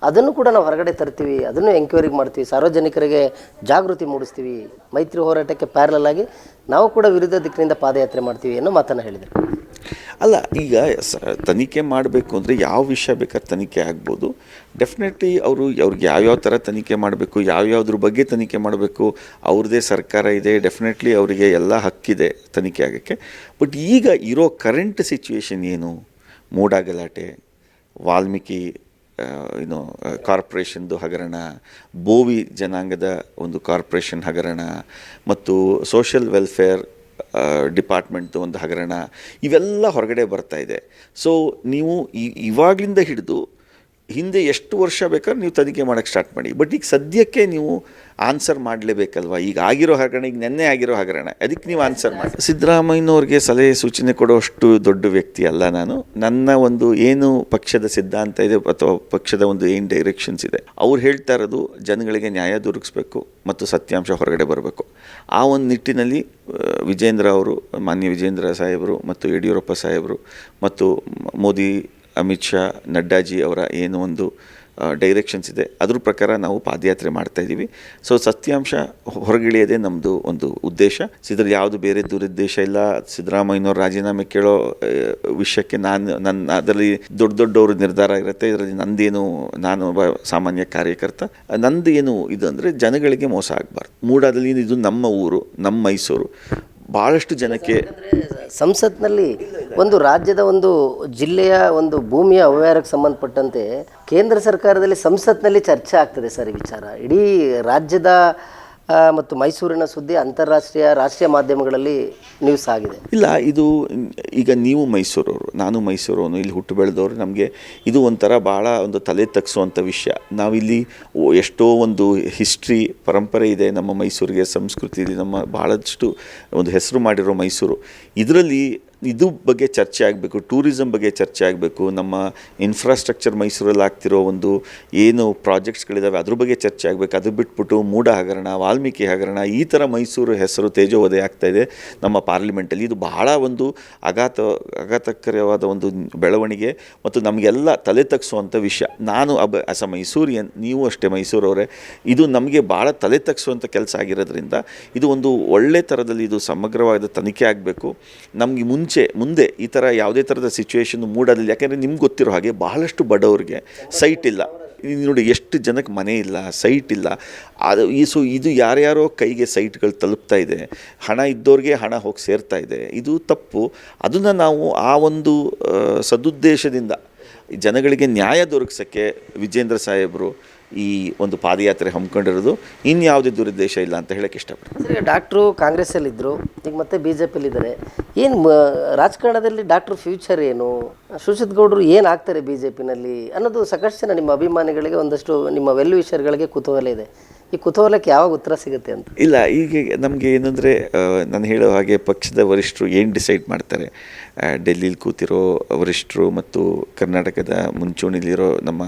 ಅದನ್ನು ಕೂಡ ನಾವು ಹೊರಗಡೆ ತರ್ತೀವಿ, ಅದನ್ನು ಎಂಕ್ವೈರಿ ಮಾಡ್ತೀವಿ, ಸಾರ್ವಜನಿಕರಿಗೆ ಜಾಗೃತಿ ಮೂಡಿಸ್ತೀವಿ, ಮೈತ್ರಿ ಹೋರಾಟಕ್ಕೆ ಪ್ಯಾರಲಲ್ ಆಗಿ ನಾವು ಕೂಡ ವಿರುದ್ಧ ದಿಕ್ಕಿನಿಂದ ಪಾದಯಾತ್ರೆ ಮಾಡ್ತೀವಿ ಅನ್ನೋ ಮಾತನ್ನು ಹೇಳಿದರು.
ಅಲ್ಲ, ಈಗ ತನಿಖೆ ಮಾಡಬೇಕು ಅಂದರೆ ಯಾವ ವಿಷಯ ಬೇಕಾದ್ರೆ ತನಿಖೆ ಆಗ್ಬೋದು. ಡೆಫಿನೆಟ್ಲಿ ಅವರು, ಅವ್ರಿಗೆ ಯಾವ್ಯಾವ ಥರ ತನಿಖೆ ಮಾಡಬೇಕು, ಯಾವ್ಯಾವ್ದ್ರ ಬಗ್ಗೆ ತನಿಖೆ ಮಾಡಬೇಕು, ಅವ್ರದ್ದೇ ಸರ್ಕಾರ ಇದೆ ಡೆಫಿನೆಟ್ಲಿ ಅವರಿಗೆ ಎಲ್ಲ ಹಕ್ಕಿದೆ ತನಿಖೆ ಆಗೋಕ್ಕೆ. ಬಟ್ ಈಗ ಇರೋ ಕರೆಂಟ್ ಸಿಚುವೇಶನ್ ಏನು? ಮೂಡಾ ಗಲಾಟೆ, ವಾಲ್ಮೀಕಿ ಏನು ಕಾರ್ಪೊರೇಷನ್ದು ಹಗರಣ ಬೋವಿ ಜನಾಂಗದ ಒಂದು ಕಾರ್ಪೊರೇಷನ್ ಹಗರಣ, ಮತ್ತು ಸೋಷಿಯಲ್ ವೆಲ್ಫೇರ್ ಡಿಪಾರ್ಟ್ಮೆಂಟ್ದು ಒಂದು ಹಗರಣ, ಇವೆಲ್ಲ ಹೊರಗಡೆ ಬರ್ತಾ ಇದೆ. ಸೊ ನೀವು ಇವಾಗಲಿಂದ ಹಿಡಿದು ಹಿಂದೆ ಎಷ್ಟು ವರ್ಷ ಬೇಕಾದ್ರೆ ನೀವು ತನಿಖೆ ಮಾಡೋಕ್ಕೆ ಸ್ಟಾರ್ಟ್ ಮಾಡಿ. ಬಟ್ ಈಗ ಸದ್ಯಕ್ಕೆ ನೀವು ಆನ್ಸರ್ ಮಾಡಲೇಬೇಕಲ್ವಾ? ಈಗ ಆಗಿರೋ ಹಗರಣ, ಈಗ ನೆನ್ನೆ ಆಗಿರೋ ಹಗರಣ. ಅದಕ್ಕೆ ನೀವು ಆನ್ಸರ್ ಮಾಡಿ. ಸಿದ್ದರಾಮಯ್ಯನವ್ರಿಗೆ ಸಲಹೆ, ಸೂಚನೆ ಕೊಡೋಷ್ಟು ದೊಡ್ಡ ವ್ಯಕ್ತಿ ಅಲ್ಲ ನಾನು. ನನ್ನ ಒಂದು ಏನು ಪಕ್ಷದ ಸಿದ್ಧಾಂತ ಇದೆ ಅಥವಾ ಪಕ್ಷದ ಒಂದು ಏನು ಡೈರೆಕ್ಷನ್ಸ್ ಇದೆ, ಅವ್ರು ಹೇಳ್ತಾ ಇರೋದು ಜನಗಳಿಗೆ ನ್ಯಾಯ ದೊರಕಿಸ್ಬೇಕು ಮತ್ತು ಸತ್ಯಾಂಶ ಹೊರಗಡೆ ಬರಬೇಕು. ಆ ಒಂದು ನಿಟ್ಟಿನಲ್ಲಿ ವಿಜೇಂದ್ರ ಅವರು, ಮಾನ್ಯ ವಿಜೇಂದ್ರ ಸಾಹೇಬರು ಮತ್ತು ಯಡಿಯೂರಪ್ಪ ಸಾಹೇಬರು ಮತ್ತು ಮೋದಿ ಅಮಿತ್ ಶಾ, ನಡ್ಡಾಜಿ ಅವರ ಏನು ಒಂದು ಡೈರೆಕ್ಷನ್ಸ್ ಇದೆ, ಅದ್ರ ಪ್ರಕಾರ ನಾವು ಪಾದಯಾತ್ರೆ ಮಾಡ್ತಾ ಇದ್ದೀವಿ. ಸೊ ಸತ್ಯಾಂಶ ಹೊರಗಿಳಿಯೋದೇ ನಮ್ಮದು ಒಂದು ಉದ್ದೇಶ. ಸಿದ್ರ ಯಾವುದು ಬೇರೆ ದುರುದ್ದೇಶ ಇಲ್ಲ. ಸಿದ್ದರಾಮಯ್ಯನವ್ರು ರಾಜೀನಾಮೆ ಕೇಳೋ ವಿಷಯಕ್ಕೆ ನಾನು ನನ್ನ ಅದರಲ್ಲಿ ದೊಡ್ಡ ದೊಡ್ಡವರು ನಿರ್ಧಾರ ಇರುತ್ತೆ. ಇದರಲ್ಲಿ ನಂದೇನು, ನಾನು ಒಬ್ಬ ಸಾಮಾನ್ಯ ಕಾರ್ಯಕರ್ತ. ನಂದು ಏನು ಇದು ಅಂದರೆ ಜನಗಳಿಗೆ ಮೋಸ ಆಗಬಾರ್ದು. ಮೂಡಾದಲ್ಲಿ ಇದು ನಮ್ಮ ಊರು, ನಮ್ಮ ಮೈಸೂರು. ಭಾಳಷ್ಟು ಜನಕ್ಕೆ
ಸಂಸತ್ನಲ್ಲಿ ಒಂದು ರಾಜ್ಯದ ಒಂದು ಜಿಲ್ಲೆಯ ಒಂದು ಭೂಮಿಯ ಅವ್ಯವಹಾರಕ್ಕೆ ಸಂಬಂಧಪಟ್ಟಂತೆ ಕೇಂದ್ರ ಸರ್ಕಾರದಲ್ಲಿ ಸಂಸತ್ನಲ್ಲಿ ಚರ್ಚೆ ಆಗ್ತದೆ ಸರ್ ವಿಚಾರ. ಇಡೀ ರಾಜ್ಯದ ಮತ್ತು ಮೈಸೂರಿನ ಸುದ್ದಿ ಅಂತಾರಾಷ್ಟ್ರೀಯ ರಾಷ್ಟ್ರೀಯ ಮಾಧ್ಯಮಗಳಲ್ಲಿ ನ್ಯೂಸ್ ಆಗಿದೆ.
ಇಲ್ಲ, ಇದು ಈಗ ನೀವು ಮೈಸೂರವರು, ನಾನು ಮೈಸೂರವನು, ಇಲ್ಲಿ ಹುಟ್ಟು ಬೆಳೆದವರು, ನಮಗೆ ಇದು ಒಂಥರ ಭಾಳ ಒಂದು ತಲೆ ತಗ್ಸುವಂಥ ವಿಷಯ. ನಾವಿಲ್ಲಿ ಎಷ್ಟೋ ಒಂದು ಹಿಸ್ಟ್ರಿ ಪರಂಪರೆ ಇದೆ ನಮ್ಮ ಮೈಸೂರಿಗೆ, ಸಂಸ್ಕೃತಿ ಇದೆ, ನಮ್ಮ ಭಾಳಷ್ಟು ಒಂದು ಹೆಸರು ಮಾಡಿರೋ ಮೈಸೂರು. ಇದರಲ್ಲಿ ಇದು ಬಗ್ಗೆ ಚರ್ಚೆ ಆಗಬೇಕು ಟೂರಿಸಮ್ ಬಗ್ಗೆ ಚರ್ಚೆ ಆಗಬೇಕು, ನಮ್ಮ ಇನ್ಫ್ರಾಸ್ಟ್ರಕ್ಚರ್ ಮೈಸೂರಲ್ಲಿ ಆಗ್ತಿರೋ ಒಂದು ಏನು ಪ್ರಾಜೆಕ್ಟ್ಸ್ಗಳಿದ್ದಾವೆ ಅದ್ರ ಬಗ್ಗೆ ಚರ್ಚೆ ಆಗಬೇಕು. ಅದು ಬಿಟ್ಬಿಟ್ಟು ಮೂಡ ಹಗರಣ, ವಾಲ್ಮೀಕಿ ಹಗರಣ, ಈ ಥರ ಮೈಸೂರು ಹೆಸರು ತೇಜೋವಧೆ ಆಗ್ತಾ ಇದೆ ನಮ್ಮ ಪಾರ್ಲಿಮೆಂಟಲ್ಲಿ ಇದು ಬಹಳ ಒಂದು ಅಗಾತ ಆಘಾತಕರವಾದ ಒಂದು ಬೆಳವಣಿಗೆ ಮತ್ತು ನಮಗೆಲ್ಲ ತಲೆ ತಗ್ಸುವಂಥ ವಿಷಯ. ನಾನು ಅಬ್ ಆಸ್ ಅ ಮೈಸೂರಿಯನ್, ನೀವು ಅಷ್ಟೇ ಮೈಸೂರವರೇ, ಇದು ನಮಗೆ ಭಾಳ ತಲೆ ತಗ್ಸುವಂಥ ಕೆಲಸ ಆಗಿರೋದ್ರಿಂದ ಇದು ಒಂದು ಒಳ್ಳೆ ಥರದಲ್ಲಿ ಇದು ಸಮಗ್ರವಾದ ತನಿಖೆ ಆಗಬೇಕು. ನಮಗೆ ಮುಂಚೆ ಮುಂದೆ ಈ ಥರ ಯಾವುದೇ ಥರದ ಸಿಚುವೇಶನ್ ಮೂಡೋದಿಲ್ಲ ಯಾಕೆಂದರೆ ನಿಮ್ಗೆ ಗೊತ್ತಿರೋ ಹಾಗೆ ಬಹಳಷ್ಟು ಬಡವರಿಗೆ ಸೈಟ್ ಇಲ್ಲ. ನೋಡಿ ಎಷ್ಟು ಜನಕ್ಕೆ ಮನೆ ಇಲ್ಲ ಸೈಟ್ ಇಲ್ಲ. ಅದು ಈ ಸೊ ಇದು ಯಾರ್ಯಾರೋ ಕೈಗೆ ಸೈಟ್ಗಳು ತಲುಪ್ತಾ ಇದೆ. ಹಣ ಇದ್ದವ್ರಿಗೆ ಹಣ ಹೋಗಿ ಸೇರ್ತಾ ಇದೆ. ಇದು ತಪ್ಪು. ಅದನ್ನು ನಾವು ಆ ಒಂದು ಸದುದ್ದೇಶದಿಂದ ಜನಗಳಿಗೆ ನ್ಯಾಯ ದೊರಕಿಸೋಕ್ಕೆ ವಿಜೇಂದ್ರ ಸಾಹೇಬರು ಈ ಒಂದು ಪಾದಯಾತ್ರೆ ಹಮ್ಮಿಕೊಂಡಿರೋದು. ಇನ್ಯಾವುದೇ ದುರುದ್ದೇಶ ಇಲ್ಲ ಅಂತ ಹೇಳಕ್ಕೆ ಇಷ್ಟಪಡ್ತೀನಿ.
ಡಾಕ್ಟ್ರು ಕಾಂಗ್ರೆಸ್ಸಲ್ಲಿದ್ದರು ಈಗ ಮತ್ತೆ ಬಿ ಜೆ ಪಿಲಿದ್ದಾರೆ ಏನು ರಾಜಕಾರಣದಲ್ಲಿ ಡಾಕ್ಟ್ರು ಫ್ಯೂಚರ್ ಏನು? ಸುಶಿತ್ ಗೌಡರು ಏನು ಆಗ್ತಾರೆ ಬಿ ಜೆ ಪಿನಲ್ಲಿ ಅನ್ನೋದು ಸಾಕಷ್ಟು ಜನ ನಿಮ್ಮ ಅಭಿಮಾನಿಗಳಿಗೆ ಒಂದಷ್ಟು ನಿಮ್ಮ ವೆಲ್ ವಿಷಯಗಳಿಗೆ ಕುತೂಹಲ ಇದೆ. ಈ ಕುತೂಹಲಕ್ಕೆ ಯಾವಾಗ ಉತ್ತರ ಸಿಗುತ್ತೆ ಅಂತ?
ಇಲ್ಲ ಈಗ ನಮಗೆ ಏನಂದರೆ ನಾನು ಹೇಳೋ ಹಾಗೆ ಪಕ್ಷದ ವರಿಷ್ಠರು ಏನು ಡಿಸೈಡ್ ಮಾಡ್ತಾರೆ? ಡೆಲ್ಲಿಲಿ ಕೂತಿರೋ ವರಿಷ್ಠರು ಮತ್ತು ಕರ್ನಾಟಕದ ಮುಂಚೂಣಿಲಿರೋ ನಮ್ಮ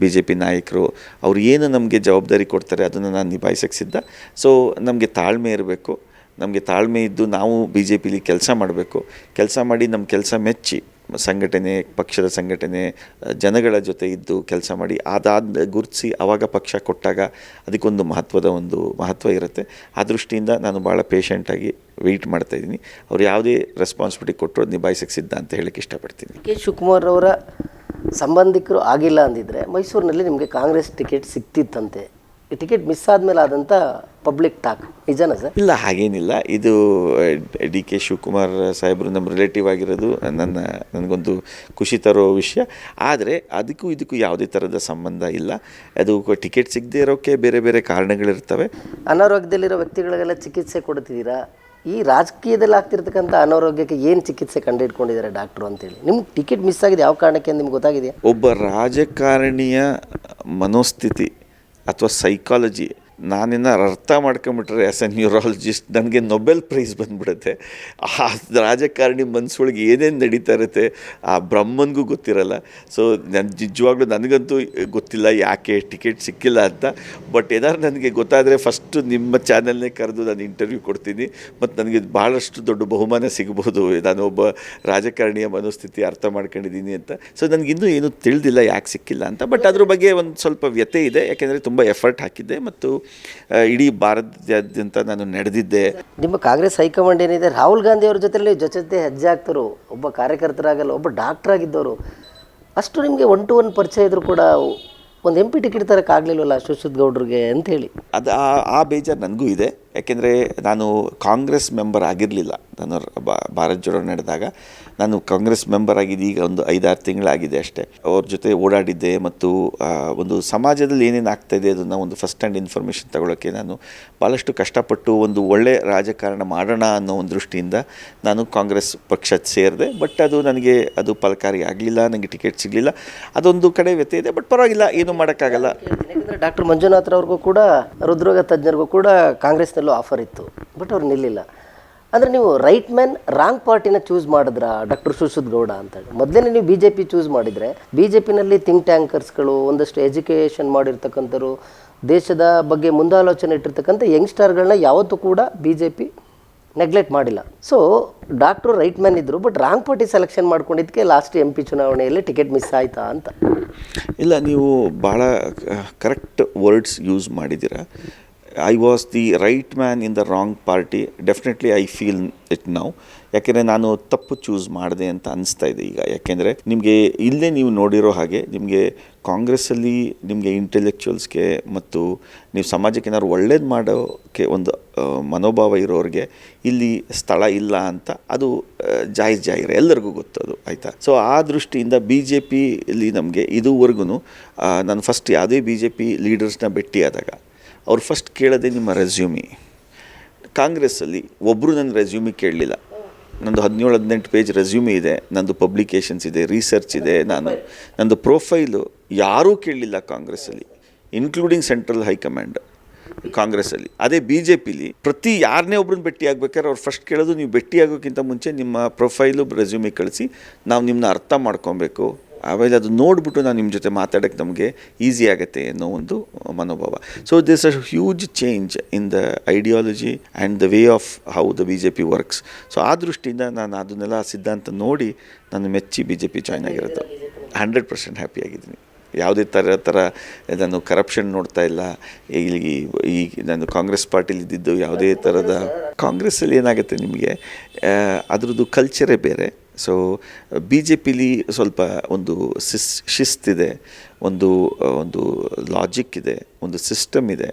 ಬಿ ಜೆ ಪಿ ನಾಯಕರು, ಅವ್ರು ಏನು ನಮಗೆ ಜವಾಬ್ದಾರಿ ಕೊಡ್ತಾರೆ ಅದನ್ನು ನಾನು ನಿಭಾಯಿಸಕ್ಕೆ ಸಿದ್ಧ. ಸೊ ನಮಗೆ ತಾಳ್ಮೆ ಇರಬೇಕು. ನಮಗೆ ತಾಳ್ಮೆ ಇದ್ದು ನಾವು ಬಿ ಜೆ ಪಿಲಿ ಕೆಲಸ ಮಾಡಬೇಕು. ಕೆಲಸ ಮಾಡಿ ನಮ್ಮ ಕೆಲಸ ಮೆಚ್ಚಿ, ಸಂಘಟನೆ, ಪಕ್ಷದ ಸಂಘಟನೆ, ಜನಗಳ ಜೊತೆ ಇದ್ದು ಕೆಲಸ ಮಾಡಿ, ಅದಾದ ಗುರುತಿಸಿ ಆವಾಗ ಪಕ್ಷ ಕೊಟ್ಟಾಗ ಅದಕ್ಕೊಂದು ಮಹತ್ವದ ಒಂದು ಮಹತ್ವ ಇರುತ್ತೆ. ಆ ದೃಷ್ಟಿಯಿಂದ ನಾನು ಭಾಳ ಪೇಷಂಟಾಗಿ ವೆಯ್ಟ್ ಮಾಡ್ತಾ ಇದ್ದೀನಿ. ಅವ್ರು ಯಾವುದೇ ರೆಸ್ಪಾನ್ಸಿಬಿಲಿಟಿ ಕೊಟ್ಟರು ಅದು ನಿಭಾಯಿಸಕ್ಕೆ ಸಿದ್ಧ ಅಂತ ಹೇಳಕ್ಕೆ ಇಷ್ಟಪಡ್ತೀನಿ.
ಕೆ. ಶಿವಕುಮಾರ್ ಅವರ ಸಂಬಂಧಿಕರು ಆಗಿಲ್ಲ ಅಂದಿದ್ದರೆ ಮೈಸೂರಿನಲ್ಲಿ ನಿಮಗೆ ಕಾಂಗ್ರೆಸ್ ಟಿಕೆಟ್ ಸಿಕ್ತಿತ್ತಂತೆ ಟಿಕೆಟ್ ಮಿಸ್ ಆದಮೇಲೆ ಆದಂತ ಪಬ್ಲಿಕ್ ಟಾಕ್ ನಿಜನ ಸರ್
ಇಲ್ಲ ಹಾಗೇನಿಲ್ಲ. ಇದು ಡಿ ಕೆ ಶಿವಕುಮಾರ್ ಸಾಹೇಬ್ರು ನಮ್ಮ ರಿಲೇಟಿವ್ ಆಗಿರೋದು ನನ್ನ ನನಗೊಂದು ಖುಷಿ ತರೋ ವಿಷಯ. ಆದರೆ ಅದಕ್ಕೂ ಇದಕ್ಕೂ ಯಾವುದೇ ಥರದ ಸಂಬಂಧ ಇಲ್ಲ. ಅದು ಟಿಕೆಟ್ ಸಿಗದೇ ಇರೋಕ್ಕೆ ಬೇರೆ ಬೇರೆ ಕಾರಣಗಳಿರ್ತವೆ.
ಅನಾರೋಗ್ಯದಲ್ಲಿರೋ ವ್ಯಕ್ತಿಗಳಿಗೆಲ್ಲ ಚಿಕಿತ್ಸೆ ಕೊಡ್ತಿದ್ದೀರಾ ಈ ರಾಜಕೀಯದಲ್ಲಿ ಆಗ್ತಿರ್ತಕ್ಕಂಥ ಅನಾರೋಗ್ಯಕ್ಕೆ ಏನು ಚಿಕಿತ್ಸೆ ಕಂಡುಹಿಡ್ಕೊಂಡಿದ್ದಾರೆ ಡಾಕ್ಟ್ರು ಅಂತೇಳಿ? ನಿಮ್ಗೆ ಟಿಕೆಟ್ ಮಿಸ್ ಆಗಿದೆ ಯಾವ ಕಾರಣಕ್ಕೆ ನಿಮ್ಗೆ ಗೊತ್ತಾಗಿದೆಯಾ?
ಒಬ್ಬ ರಾಜಕಾರಣಿಯ ಮನೋಸ್ಥಿತಿ ಅಥವಾ ಸೈಕಾಲಜಿ ನಾನಿನ್ನ ಅರ್ಥ ಮಾಡ್ಕೊಂಬಿಟ್ರೆ ಆ್ಯಸ್ ಎ ನ್ಯೂರಾಲಜಿಸ್ಟ್ ನನಗೆ ನೊಬೆಲ್ ಪ್ರೈಸ್ ಬಂದ್ಬಿಡುತ್ತೆ. ಆ ರಾಜಕಾರಣಿ ಮನಸ್ಸೊಳಗೆ ಏನೇನು ನಡೀತಾ ಇರುತ್ತೆ ಆ ಬ್ರಹ್ಮನಿಗೂ ಗೊತ್ತಿರಲ್ಲ. ಸೊ ನನ್ನ ನಿಜವಾಗ್ಲೂ ನನಗಂತೂ ಗೊತ್ತಿಲ್ಲ ಯಾಕೆ ಟಿಕೆಟ್ ಸಿಕ್ಕಿಲ್ಲ ಅಂತ. ಬಟ್ ಏನಾದ್ರು ನನಗೆ ಗೊತ್ತಾದರೆ ಫಸ್ಟು ನಿಮ್ಮ ಚಾನಲ್ನೇ ಕರೆದು ನಾನು ಇಂಟರ್ವ್ಯೂ ಕೊಡ್ತೀನಿ. ಮತ್ತು ನನಗೆ ಭಾಳಷ್ಟು ದೊಡ್ಡ ಬಹುಮಾನ ಸಿಗ್ಬೋದು. ನಾನು ಒಬ್ಬ ರಾಜಕಾರಣಿಯ ಮನೋಸ್ಥಿತಿ ಅರ್ಥ ಮಾಡ್ಕೊಂಡಿದ್ದೀನಿ ಅಂತ. ಸೊ ನನಗಿನ್ನೂ ಏನು ತಿಳಿದಿಲ್ಲ ಯಾಕೆ ಸಿಕ್ಕಿಲ್ಲ ಅಂತ. ಬಟ್ ಅದ್ರ ಬಗ್ಗೆ ಒಂದು ಸ್ವಲ್ಪ ವ್ಯತೆ ಇದೆ. ಯಾಕೆಂದರೆ ತುಂಬ ಎಫರ್ಟ್ ಹಾಕಿದ್ದೆ. ಮತ್ತು ಇಡೀ ಭಾರತದಾದ್ಯಂತ ನಾನು ನಡೆದಿದ್ದೆ.
ನಿಮ್ಮ ಕಾಂಗ್ರೆಸ್ ಹೈಕಮಾಂಡ್ ಏನಿದೆ ರಾಹುಲ್ ಗಾಂಧಿ ಅವ್ರ ಜೊತೆಲಿ ಜೊತೆ ಹೆಜ್ಜೆ ಆಗ್ತಾರೋ ಒಬ್ಬ ಕಾರ್ಯಕರ್ತರಾಗಲ್ಲ ಒಬ್ಬ ಡಾಕ್ಟರ್ ಆಗಿದ್ದವರು. ಅಷ್ಟು ನಿಮಗೆ ಒನ್ ಟು ಒನ್ ಪರಿಚಯ ಇದ್ರು ಕೂಡ ಒಂದು ಎಂ ಪಿ ಟಿಕೆಟ್ ತರಕ್ಕೆ ಆಗಲಿಲ್ವಲ್ಲ ಸುಶಿತ್ ಗೌಡ್ರಿಗೆ ಅಂತ ಹೇಳಿ?
ಅದು ಆ ಬೇಜಾರು ನನಗೂ ಇದೆ. ಯಾಕೆಂದರೆ ನಾನು ಕಾಂಗ್ರೆಸ್ ಮೆಂಬರ್ ಆಗಿರಲಿಲ್ಲ. ನಾನು ಭಾರತ್ ಜೋಡೋ ನಡೆದಾಗ ನಾನು ಕಾಂಗ್ರೆಸ್ ಮೆಂಬರ್ ಆಗಿದ್ದು ಈಗ ಒಂದು ಐದಾರು ತಿಂಗಳಾಗಿದೆ ಅಷ್ಟೇ. ಅವ್ರ ಜೊತೆ ಓಡಾಡಿದ್ದೆ ಮತ್ತು ಒಂದು ಸಮಾಜದಲ್ಲಿ ಏನೇನು ಆಗ್ತಾಯಿದೆ ಅದನ್ನು ಒಂದು ಫಸ್ಟ್ ಹ್ಯಾಂಡ್ ಇನ್ಫಾರ್ಮೇಷನ್ ತಗೊಳ್ಳೋಕ್ಕೆ ನಾನು ಭಾಳಷ್ಟು ಕಷ್ಟಪಟ್ಟು ಒಂದು ಒಳ್ಳೆ ರಾಜಕಾರಣ ಮಾಡೋಣ ಅನ್ನೋ ಒಂದು ದೃಷ್ಟಿಯಿಂದ ನಾನು ಕಾಂಗ್ರೆಸ್ ಪಕ್ಷ ಸೇರಿದೆ. ಬಟ್ ಅದು ನನಗೆ, ಅದು ಫಲಕಾರಿ ಆಗಲಿಲ್ಲ ನನಗೆ ಟಿಕೆಟ್ ಸಿಗಲಿಲ್ಲ. ಅದೊಂದು ಕಡೆ ವ್ಯತ್ಯ ಇದೆ ಬಟ್ ಪರವಾಗಿಲ್ಲ, ಏನೂ ಮಾಡೋಕ್ಕಾಗಲ್ಲ.
ಡಾಕ್ಟರ್ ಮಂಜುನಾಥ್ರವ್ರಿಗೂ ಕೂಡ ಹೃದ್ರೋಗ ತಜ್ಞರಿಗೂ ಕೂಡ ಕಾಂಗ್ರೆಸ್ನಲ್ಲೂ ಆಫರ್ ಇತ್ತು ಬಟ್ ಅವ್ರು ನಿಲ್ಲಿಲ್ಲ. ಅಂದರೆ ನೀವು ರೈಟ್ ಮ್ಯಾನ್ ರಾಂಗ್ ಪಾರ್ಟಿನ ಚೂಸ್ ಮಾಡಿದ್ರ? ಡಾಕ್ಟರ್ ಸುಶುದ್ ಗೌಡ ಅಂತ ಮೊದಲೇ ನೀವು ಬಿ ಜೆ ಪಿ ಚೂಸ್ ಮಾಡಿದರೆ ಬಿ ಜೆ ಪಿನಲ್ಲಿ ಥಿಂಕ್ ಟ್ಯಾಂಕರ್ಸ್ಗಳು ಒಂದಷ್ಟು ಎಜುಕೇಷನ್ ಮಾಡಿರ್ತಕ್ಕಂಥವ್ರು, ದೇಶದ ಬಗ್ಗೆ ಮುಂದಾಲೋಚನೆ ಇಟ್ಟಿರ್ತಕ್ಕಂಥ ಯಂಗ್ಸ್ಟರ್ಗಳನ್ನ ಯಾವತ್ತೂ ಕೂಡ ಬಿ ಜೆ ಪಿ ನೆಗ್ಲೆಕ್ಟ್ ಮಾಡಿಲ್ಲ. ಸೊ ಡಾಕ್ಟ್ರು ರೈಟ್ ಮ್ಯಾನ್ ಇದ್ದರು ಬಟ್ ರಾಂಗ್ ಪಾರ್ಟಿ ಸೆಲೆಕ್ಷನ್ ಮಾಡ್ಕೊಂಡಿದ್ದಕ್ಕೆ ಲಾಸ್ಟ್ ಎಂ ಪಿ ಚುನಾವಣೆಯಲ್ಲಿ ಟಿಕೆಟ್ ಮಿಸ್ ಆಯಿತಾ ಅಂತ.
ಇಲ್ಲ, ನೀವು ಭಾಳ ಕರೆಕ್ಟ್ ವರ್ಡ್ಸ್ ಯೂಸ್ ಮಾಡಿದ್ದೀರಾ. I was the right man in the wrong party definitely I feel it now ಯಾಕೆಂದರೆ ನಾನು ತಪ್ಪು ಚೂಸ್ ಮಾಡಿದೆ ಅಂತ ಅನಿಸ್ತಾ ಇದೆ ಈಗ. ಯಾಕೆಂದರೆ ನಿಮಗೆ ಇಲ್ಲೇ ನೀವು ನೋಡಿರೋ ಹಾಗೆ ನಿಮಗೆ ಕಾಂಗ್ರೆಸ್ಸಲ್ಲಿ ನಿಮಗೆ ಇಂಟೆಲೆಕ್ಚುಯಲ್ಸ್ಗೆ ಮತ್ತು ನೀವು ಸಮಾಜಕ್ಕೆ ಏನಾದ್ರು ಒಳ್ಳೇದು ಮಾಡೋಕ್ಕೆ ಒಂದು ಮನೋಭಾವ ಇರೋರಿಗೆ ಇಲ್ಲಿ ಸ್ಥಳ ಇಲ್ಲ ಅಂತ ಅದು ಜಾಯ್ ಜಾಯಿಸ್ ಜಾಹಿರ ಎಲ್ಲರಿಗೂ ಗೊತ್ತದು, ಆಯಿತಾ? ಸೊ ಆ ದೃಷ್ಟಿಯಿಂದ ಬಿ ಜೆ ಪಿಲಿ ನಮಗೆ ಇದುವರೆಗೂ ನಾನು ಫಸ್ಟ್ ಯಾವುದೇ ಬಿ ಜೆ ಪಿ ಲೀಡರ್ಸ್ನ ಭೇಟಿಯಾದಾಗ ಅವ್ರು ಫಸ್ಟ್ ಕೇಳೋದೆ ನಿಮ್ಮ ರೆಸ್ಯೂಮಿ ಕಾಂಗ್ರೆಸ್ಸಲ್ಲಿ ಒಬ್ಬರು ನನ್ನ ರೆಸ್ಯೂಮಿ ಕೇಳಲಿಲ್ಲ. ನಂದು ಹದಿನೇಳು, ಹದಿನೆಂಟು ಪೇಜ್ ರೆಸ್ಯೂಮಿ ಇದೆ, ನಂದು ಪಬ್ಲಿಕೇಶನ್ಸ್ ಇದೆ ರಿಸರ್ಚ್ ಇದೆ, ನಾನು ನಂದು ಪ್ರೊಫೈಲು ಯಾರೂ ಕೇಳಲಿಲ್ಲ ಕಾಂಗ್ರೆಸ್ಸಲ್ಲಿ ಇನ್ಕ್ಲೂಡಿಂಗ್ ಸೆಂಟ್ರಲ್ ಹೈಕಮಾಂಡ್ ಕಾಂಗ್ರೆಸ್ಸಲ್ಲಿ. ಅದೇ ಬಿ ಜೆ ಪಿಲಿ ಪ್ರತಿ ಯಾರನ್ನೇ ಒಬ್ರನ್ನ ಭೇಟಿ ಆಗ್ಬೇಕಾದ್ರೆ ಅವ್ರು ಫಸ್ಟ್ ಕೇಳೋದು, ನೀವು ಭೇಟಿ ಆಗೋಕ್ಕಿಂತ ಮುಂಚೆ ನಿಮ್ಮ ಪ್ರೊಫೈಲು ರೆಸ್ಯೂಮಿ ಕಳಿಸಿ, ನಾವು ನಿಮ್ಮನ್ನ ಅರ್ಥ ಮಾಡ್ಕೊಬೇಕು. ಆಮೇಲೆ ಅದು ನೋಡಿಬಿಟ್ಟು ನಾನು ನಿಮ್ಮ ಜೊತೆ ಮಾತಾಡೋಕ್ಕೆ ನಮಗೆ ಈಸಿ ಆಗುತ್ತೆ ಅನ್ನೋ ಒಂದು ಮನೋಭಾವ. So this a huge change in the ideology and the way of how the B J P works so ಆ ದೃಷ್ಟಿಯಿಂದ ನಾನು ಅದನ್ನೆಲ್ಲ ಸಿದ್ಧಾಂತ ನೋಡಿ ನಾನು ಮೆಚ್ಚಿ ಬಿ ಜೆ ಪಿ ಜಾಯ್ನ್ ಆಗಿರೋದು. ಹಂಡ್ರೆಡ್ ಪರ್ಸೆಂಟ್ ಹ್ಯಾಪಿಯಾಗಿದ್ದೀನಿ ಯಾವುದೇ ಥರ ಥರ ನಾನು ಕರಪ್ಷನ್ ನೋಡ್ತಾ ಇಲ್ಲ. ಇಲ್ಲಿ, ಈ ನಾನು ಕಾಂಗ್ರೆಸ್ ಪಾರ್ಟಿಲಿ ಇದ್ದಿದ್ದು ಯಾವುದೇ ಥರದ ಕಾಂಗ್ರೆಸ್ಸಲ್ಲಿ ಏನಾಗುತ್ತೆ ನಿಮಗೆ? ಅದರದ್ದು ಅದ್ರದ್ದು ಕಲ್ಚರೇ ಬೇರೆ. ಸೊ ಬಿ ಜೆ ಪಿಲಿ ಸ್ವಲ್ಪ ಒಂದು ಶಿಸ್ ಶಿಸ್ತಿದೆ. ಒಂದು ಒಂದು ಲಾಜಿಕ್ ಇದೆ, ಒಂದು ಸಿಸ್ಟಮ್ ಇದೆ.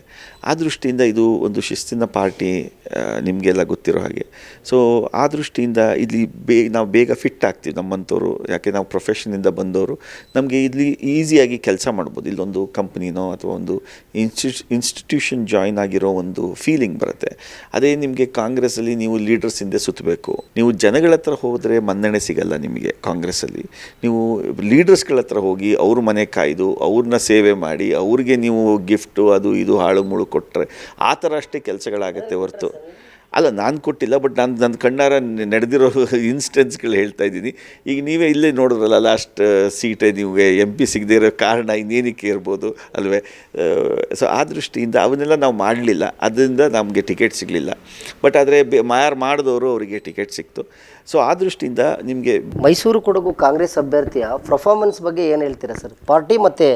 ಆ ದೃಷ್ಟಿಯಿಂದ ಇದು ಒಂದು ಶಿಸ್ತಿನ ಪಾರ್ಟಿ ನಿಮಗೆಲ್ಲ ಗೊತ್ತಿರೋ ಹಾಗೆ. ಸೊ ಆ ದೃಷ್ಟಿಯಿಂದ ಇಲ್ಲಿ ಬೇ, ನಾವು ಬೇಗ ಫಿಟ್ ಆಗ್ತೀವಿ ನಮ್ಮಂಥವ್ರು. ಯಾಕೆ ನಾವು ಪ್ರೊಫೆಷನಿಂದ ಬಂದವರು. ನಮಗೆ ಇಲ್ಲಿ ಈಸಿಯಾಗಿ ಕೆಲಸ ಮಾಡ್ಬೋದು. ಇಲ್ಲೊಂದು ಕಂಪ್ನಿನೋ ಅಥವಾ ಒಂದು ಇನ್ಸ್ಟಿಟ್ಯೂ ಇನ್ಸ್ಟಿಟ್ಯೂಷನ್ ಜಾಯ್ನ್ ಆಗಿರೋ ಒಂದು ಫೀಲಿಂಗ್ ಬರುತ್ತೆ. ಅದೇ ನಿಮಗೆ ಕಾಂಗ್ರೆಸ್ಸಲ್ಲಿ ನೀವು ಲೀಡರ್ಸ್ ಹಿಂದೆ ಸುತ್ತಬೇಕು ನೀವು ಜನಗಳ ಹತ್ರ ಹೋದರೆ ಮನ್ನಣೆ ಸಿಗಲ್ಲ ನಿಮಗೆ ಕಾಂಗ್ರೆಸ್ಸಲ್ಲಿ ನೀವು ಲೀಡರ್ಸ್ಗಳ ಹತ್ರ ಹೋಗಿ ಅವ್ರ ಮನೆ ಕಾಯ್ದು ಅವ್ರನ್ನ ಸೇವೆ ಮಾಡಿ, ಅವ್ರಿಗೆ ನೀವು ಗಿಫ್ಟು, ಅದು, ಇದು, ಹಾಳು, ಮುಳು ಕೊಟ್ಟರೆ ಆ ಥರ ಅಷ್ಟೇ ಕೆಲಸಗಳಾಗತ್ತೆ ಹೊರತು. ಅಲ್ಲ, ನಾನು ಕೊಟ್ಟಿಲ್ಲ ಬಟ್ ನಾನು ನನ್ನ ಕಣ್ಣಾರ ನಡೆದಿರೋ ಇನ್ಸ್ಟೆನ್ಸ್ಗಳು ಹೇಳ್ತಾ ಇದ್ದೀನಿ. ಈಗ ನೀವೇ ಇಲ್ಲೇ ನೋಡಿದ್ರಲ್ಲ ಲಾಸ್ಟ್ ಸೀಟೇ ನಿಮಗೆ ಎಂ ಪಿ ಸಿಗದೇ ಇರೋ ಕಾರಣ ಇನ್ನೇನಕ್ಕೆ ಇರ್ಬೋದು, ಅಲ್ವೇ? ಸೊ ಆ ದೃಷ್ಟಿಯಿಂದ ಅವನ್ನೆಲ್ಲ ನಾವು ಮಾಡಲಿಲ್ಲ. ಅದರಿಂದ ನಮಗೆ ಟಿಕೆಟ್ ಸಿಗಲಿಲ್ಲ. ಬಟ್ ಆದರೆ ಯಾರು ಮಾಡಿದವರು ಅವರಿಗೆ ಟಿಕೆಟ್ ಸಿಕ್ತು. ಸೊ ಆ ದೃಷ್ಟಿಯಿಂದ ನಿಮಗೆ
ಮೈಸೂರು ಕೊಡಗು ಕಾಂಗ್ರೆಸ್ ಅಭ್ಯರ್ಥಿಯ ಪರ್ಫಾರ್ಮೆನ್ಸ್ ಬಗ್ಗೆ ಏನು ಹೇಳ್ತೀರಾ ಸರ್? ಪಾರ್ಟಿ ಮತ್ತು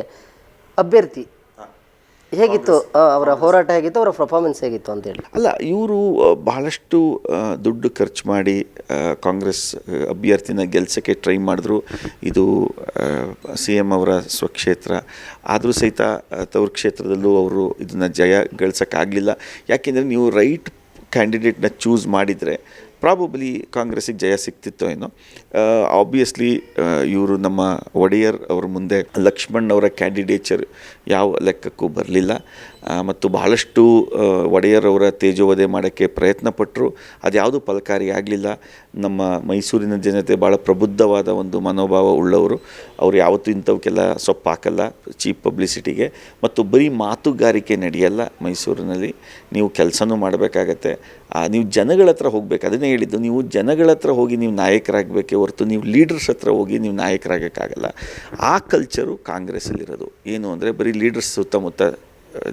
ಅಭ್ಯರ್ಥಿ. ಹೇಗಿತ್ತು ಅವರ ಹೋರಾಟ ಹೇಗಿತ್ತು ಅವರ ಪರ್ಫಾರ್ಮೆನ್ಸ್ ಹೇಗಿತ್ತು ಅಂತ ಹೇಳಿ.
ಅಲ್ಲ ಇವರು ಬಹಳಷ್ಟು ದುಡ್ಡು ಖರ್ಚು ಮಾಡಿ ಕಾಂಗ್ರೆಸ್ ಅಭ್ಯರ್ಥಿನ ಗೆಲ್ಸೋಕ್ಕೆ ಟ್ರೈ ಮಾಡಿದ್ರು. ಇದು ಸಿ ಎಂ ಅವರ ಸ್ವಕ್ಷೇತ್ರ. ಆದರೂ ಸಹಿತ ತವರು ಕ್ಷೇತ್ರದಲ್ಲೂ ಅವರು ಇದನ್ನು ಜಯ ಗಳಿಸೋಕ್ಕಾಗಲಿಲ್ಲ ಯಾಕೆಂದರೆ ನೀವು ರೈಟ್ ಕ್ಯಾಂಡಿಡೇಟ್ನ ಚೂಸ್ ಮಾಡಿದರೆ ಪ್ರಾಬಬ್ಲಿ ಕಾಂಗ್ರೆಸ್ಸಿಗೆ ಜಯ ಸಿಕ್ತಿತ್ತೋ ಏನೋ. ಆಬ್ವಿಯಸ್ಲಿ ಇವರು ನಮ್ಮ ಒಡೆಯರ್ ಅವ್ರ ಮುಂದೆ ಲಕ್ಷ್ಮಣ್ ಅವರ ಕ್ಯಾಂಡಿಡೇಚರ್ ಯಾವ ಲೆಕ್ಕಕ್ಕೂ ಬರಲಿಲ್ಲ. ಮತ್ತು ಬಹಳಷ್ಟು ಒಡೆಯರವರ ತೇಜೋವಧೆ ಮಾಡೋಕ್ಕೆ ಪ್ರಯತ್ನ ಪಟ್ಟರು ಅದ್ಯಾವುದು ಫಲಕಾರಿಯಾಗಲಿಲ್ಲ ನಮ್ಮ ಮೈಸೂರಿನ ಜನತೆ ಭಾಳ ಪ್ರಬುದ್ಧವಾದ ಒಂದು ಮನೋಭಾವ ಉಳ್ಳವರು. ಅವ್ರು ಯಾವತ್ತೂ ಇಂಥವಕ್ಕೆಲ್ಲ ಸೊಪ್ಪು ಹಾಕಲ್ಲ ಚೀಪ್ ಪಬ್ಲಿಸಿಟಿಗೆ. ಮತ್ತು ಬರೀ ಮಾತುಗಾರಿಕೆ ನಡೆಯಲ್ಲ ಮೈಸೂರಿನಲ್ಲಿ. ನೀವು ಕೆಲಸನೂ ಮಾಡಬೇಕಾಗತ್ತೆ. ನೀವು ಜನಗಳ ಹತ್ರ ಹೋಗಬೇಕು. ಅದನ್ನೇ ಹೇಳಿದ್ದು, ನೀವು ಜನಗಳ ಹತ್ರ ಹೋಗಿ ನೀವು ನಾಯಕರಾಗಬೇಕೇ ಹೊರತು ನೀವು ಲೀಡರ್ಸ್ ಹತ್ರ ಹೋಗಿ ನೀವು ನಾಯಕರಾಗೋಕ್ಕಾಗಲ್ಲ. ಆ ಕಲ್ಚರು ಕಾಂಗ್ರೆಸ್ಸಲ್ಲಿರೋದು. ಏನು ಅಂದರೆ ಬರೀ ಲೀಡರ್ಸ್ ಸುತ್ತಮುತ್ತ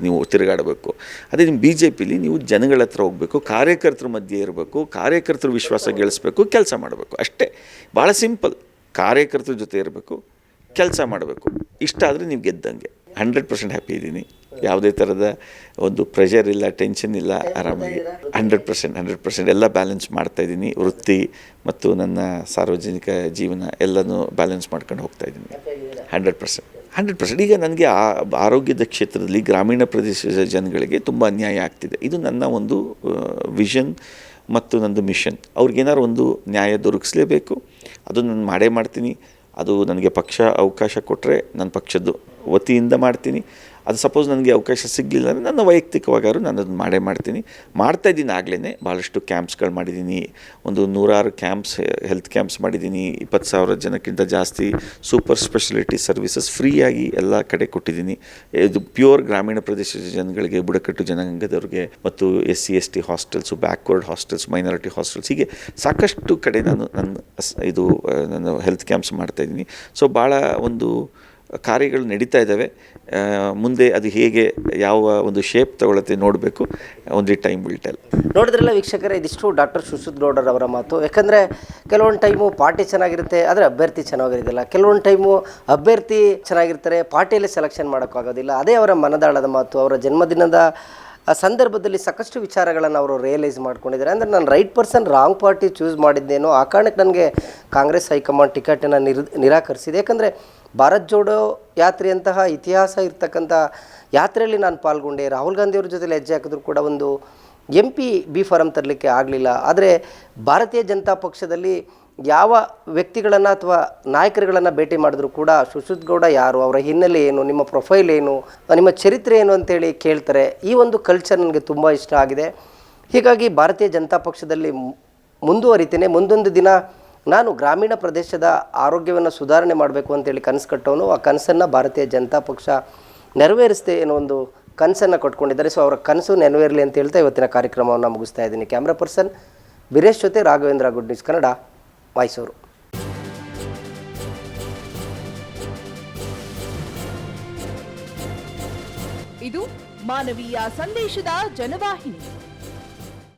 ನೀವು ತಿರುಗಾಡಬೇಕು. ಅದೇ ನಿಮ್ಮ ಬಿ ಜೆ ಪಿಲಿ ನೀವು ಜನಗಳ ಹತ್ರ ಹೋಗಬೇಕು, ಕಾರ್ಯಕರ್ತರ ಮಧ್ಯೆ ಇರಬೇಕು, ಕಾರ್ಯಕರ್ತರ ವಿಶ್ವಾಸ ಗೆಲ್ಲಿಸ್ಬೇಕು ಕೆಲಸ ಮಾಡಬೇಕು. ಅಷ್ಟೇ. ಭಾಳ ಸಿಂಪಲ್. ಕಾರ್ಯಕರ್ತರ ಜೊತೆ ಇರಬೇಕು, ಕೆಲಸ ಮಾಡಬೇಕು. ಇಷ್ಟ ಆದರೆ ನೀವು ಗೆದ್ದಂಗೆ. ಹಂಡ್ರೆಡ್ ಪರ್ಸೆಂಟ್ ಹ್ಯಾಪಿ ಇದ್ದೀನಿ. ಯಾವುದೇ ಥರದ ಒಂದು ಪ್ರೆಷರ್ ಇಲ್ಲ, ಟೆನ್ಷನ್ ಇಲ್ಲ, ಆರಾಮಾಗಿ. ಹಂಡ್ರೆಡ್ ಪರ್ಸೆಂಟ್ ಹಂಡ್ರೆಡ್ ಪರ್ಸೆಂಟ್ ಎಲ್ಲ ಬ್ಯಾಲೆನ್ಸ್ ಮಾಡ್ತಾ ಇದ್ದೀನಿ. ವೃತ್ತಿ ಮತ್ತು ನನ್ನ ಸಾರ್ವಜನಿಕ ಜೀವನ ಎಲ್ಲನೂ ಬ್ಯಾಲೆನ್ಸ್ ಮಾಡ್ಕೊಂಡು ಹೋಗ್ತಾ ಇದ್ದೀನಿ. Hundred percent. Hundred percent. ಈಗ ನನಗೆ ಆರೋಗ್ಯದ ಕ್ಷೇತ್ರದಲ್ಲಿ ಗ್ರಾಮೀಣ ಪ್ರದೇಶದ ಜನಗಳಿಗೆ ತುಂಬ ಅನ್ಯಾಯ ಆಗ್ತಿದೆ. ಇದು ನನ್ನ ಒಂದು ವಿಷನ್ ಮತ್ತು ನಂದು ಮಿಷನ್ ಅವ್ರಿಗೇನಾದ್ರು ಒಂದು ನ್ಯಾಯ ದೊರಕಿಸಲೇಬೇಕು. ಅದು ನಾನು ಮಾಡೇ ಮಾಡ್ತೀನಿ. ಅದು ನನಗೆ ಪಕ್ಷ ಅವಕಾಶ ಕೊಟ್ಟರೆ ನನ್ನ ಪಕ್ಷದ್ದು ವತಿಯಿಂದ ಮಾಡ್ತೀನಿ. ಅದು ಸಪೋಸ್ ನನಗೆ ಅವಕಾಶ ಸಿಗಲಿಲ್ಲ ಅಂದರೆ ನನ್ನ ವೈಯಕ್ತಿಕವಾಗಾದ್ರು ನಾನು ಅದನ್ನು ಮಾಡೇ ಮಾಡ್ತೀನಿ. ಮಾಡ್ತಾ ಇದ್ದೀನಿ ಆಗಲೇ ಭಾಳಷ್ಟು ಕ್ಯಾಂಪ್ಸ್ಗಳು ಮಾಡಿದ್ದೀನಿ. ಒಂದು ನೂರಾರು ಕ್ಯಾಂಪ್ಸ್ ಹೆಲ್ತ್ ಕ್ಯಾಂಪ್ಸ್ ಮಾಡಿದ್ದೀನಿ. ಇಪ್ಪತ್ತು ಸಾವಿರ ಜನಕ್ಕಿಂತ ಜಾಸ್ತಿ ಸೂಪರ್ ಸ್ಪೆಷಾಲಿಟಿ ಸರ್ವಿಸಸ್ ಫ್ರೀಯಾಗಿ ಎಲ್ಲ ಕಡೆ ಕೊಟ್ಟಿದ್ದೀನಿ. ಇದು ಪ್ಯೂರ್ ಗ್ರಾಮೀಣ ಪ್ರದೇಶದ ಜನಗಳಿಗೆ ಬುಡಕಟ್ಟು ಜನಾಂಗದವ್ರಿಗೆ ಮತ್ತು S C S T hostels backward hostels minority hostels ಹೀಗೆ ಸಾಕಷ್ಟು ಕಡೆ ನಾನು ನನ್ನ ಇದು ಆ, ನಾನು ಹೆಲ್ತ್ ಕ್ಯಾಂಪ್ಸ್ ಮಾಡ್ತಾಯಿದ್ದೀನಿ ಸೊ ಭಾಳ ಒಂದು ಕಾರ್ಯಗಳು ನಡೀತಾ ಇದ್ದಾವೆ. ಮುಂದೆ ಅದು ಹೇಗೆ, ಯಾವ ಒಂದು ಶೇಪ್ ತಗೊಳತ್ತೆ ನೋಡಬೇಕು. ಒಂದು ಟೈಮ್ ವಿಲ್ ಟೆಲ್
ನೋಡಿದ್ರಲ್ಲ ವೀಕ್ಷಕರೇ, ಇದಿಷ್ಟು ಡಾಕ್ಟರ್ ಸುಶ್ರುತ್ ಗೌಡರ್ ಅವರ ಮಾತು. ಯಾಕಂದರೆ, ಕೆಲವೊಂದು ಟೈಮು ಪಾರ್ಟಿ ಚೆನ್ನಾಗಿರುತ್ತೆ, ಆದರೆ ಅಭ್ಯರ್ಥಿ ಚೆನ್ನಾಗಿರೋದಿಲ್ಲ. ಕೆಲವೊಂದು ಟೈಮು ಅಭ್ಯರ್ಥಿ ಚೆನ್ನಾಗಿರ್ತಾರೆ, ಪಾರ್ಟಿಯಲ್ಲಿ ಸೆಲೆಕ್ಷನ್ ಮಾಡೋಕ್ಕಾಗೋದಿಲ್ಲ. ಅದೇ ಅವರ ಮನದಾಳದ ಮಾತು, ಅವರ ಜನ್ಮದಿನದ ಆ ಸಂದರ್ಭದಲ್ಲಿ ಸಾಕಷ್ಟು ವಿಚಾರಗಳನ್ನು ಅವರು ರಿಯಲೈಸ್ ಮಾಡ್ಕೊಂಡಿದ್ದಾರೆ. ಅಂದರೆ ನಾನು right person wrong party choose ಮಾಡಿದ್ದೇನೋ ಆ ಕಾರಣಕ್ಕೆ ನನಗೆ ಕಾಂಗ್ರೆಸ್ ಹೈಕಮಾಂಡ್ ಟಿಕೆಟನ್ನು ನಿರ್, ನಿರಾಕರಿಸಿದೆ. ಯಾಕಂದರೆ ಭಾರತ್ ಜೋಡೋ ಯಾತ್ರೆಯಂತಹ ಇತಿಹಾಸ ಇರ್ತಕ್ಕಂಥ ಯಾತ್ರೆಯಲ್ಲಿ ನಾನು ಪಾಲ್ಗೊಂಡೆ. ರಾಹುಲ್ ಗಾಂಧಿಯವ್ರ ಜೊತೆಲಿ ಹೆಜ್ಜೆ ಹಾಕಿದ್ರು ಕೂಡ ಒಂದು ಎಂ ಪಿ ಬಿ ಫಾರಂ ತರಲಿಕ್ಕೆ ಆಗಲಿಲ್ಲ. ಆದರೆ ಭಾರತೀಯ ಜನತಾ ಪಕ್ಷದಲ್ಲಿ ಯಾವ ವ್ಯಕ್ತಿಗಳನ್ನು ಅಥವಾ ನಾಯಕರುಗಳನ್ನು ಭೇಟಿ ಮಾಡಿದ್ರು ಕೂಡ ಸುಶ್ರುತ್ ಗೌಡ ಯಾರು, ಅವರ ಹಿನ್ನೆಲೆ ಏನು, ನಿಮ್ಮ ಪ್ರೊಫೈಲ್ ಏನು ನಿಮ್ಮ ಚರಿತ್ರೆ ಏನು ಅಂತೇಳಿ ಕೇಳ್ತಾರೆ, ಈ ಒಂದು ಕಲ್ಚರ್ ನನಗೆ ತುಂಬ ಇಷ್ಟ ಆಗಿದೆ. ಹೀಗಾಗಿ ಭಾರತೀಯ ಜನತಾ ಪಕ್ಷದಲ್ಲಿ ಮುಂದುವರಿತೇನೆ. ಮುಂದೊಂದು ದಿನ ನಾನು ಗ್ರಾಮೀಣ ಪ್ರದೇಶದ ಆರೋಗ್ಯವನ್ನು ಸುಧಾರಣೆ ಮಾಡಬೇಕು ಅಂತೇಳಿ ಕನಸು ಕಟ್ಟವನು ಆ ಕನಸನ್ನು ಭಾರತೀಯ ಜನತಾ ಪಕ್ಷ ನೆರವೇರಿಸ್ತೆ ಅನ್ನೋ ಒಂದು ಕನಸನ್ನು ಕೊಟ್ಕೊಂಡಿದ್ದಾರೆ. ಸೊ ಅವರ ಕನಸು ನೆರವೇರಲಿ ಅಂತ ಹೇಳ್ತಾ ಇವತ್ತಿನ ಕಾರ್ಯಕ್ರಮವನ್ನು ಮುಗಿಸ್ತಾ ಇದ್ದೀನಿ. ಕ್ಯಾಮ್ರಾ ಪರ್ಸನ್ ಬಿರೇಶ್ ಜೊತೆ ರಾಘವೇಂದ್ರ ಗುಡ್ ನ್ಯೂಸ್ ಕನ್ನಡ ಮೈಸೂರು
ಇದು ಮಾನವೀಯ ಸಂದೇಶದ ಜನವಾಹಿನಿ.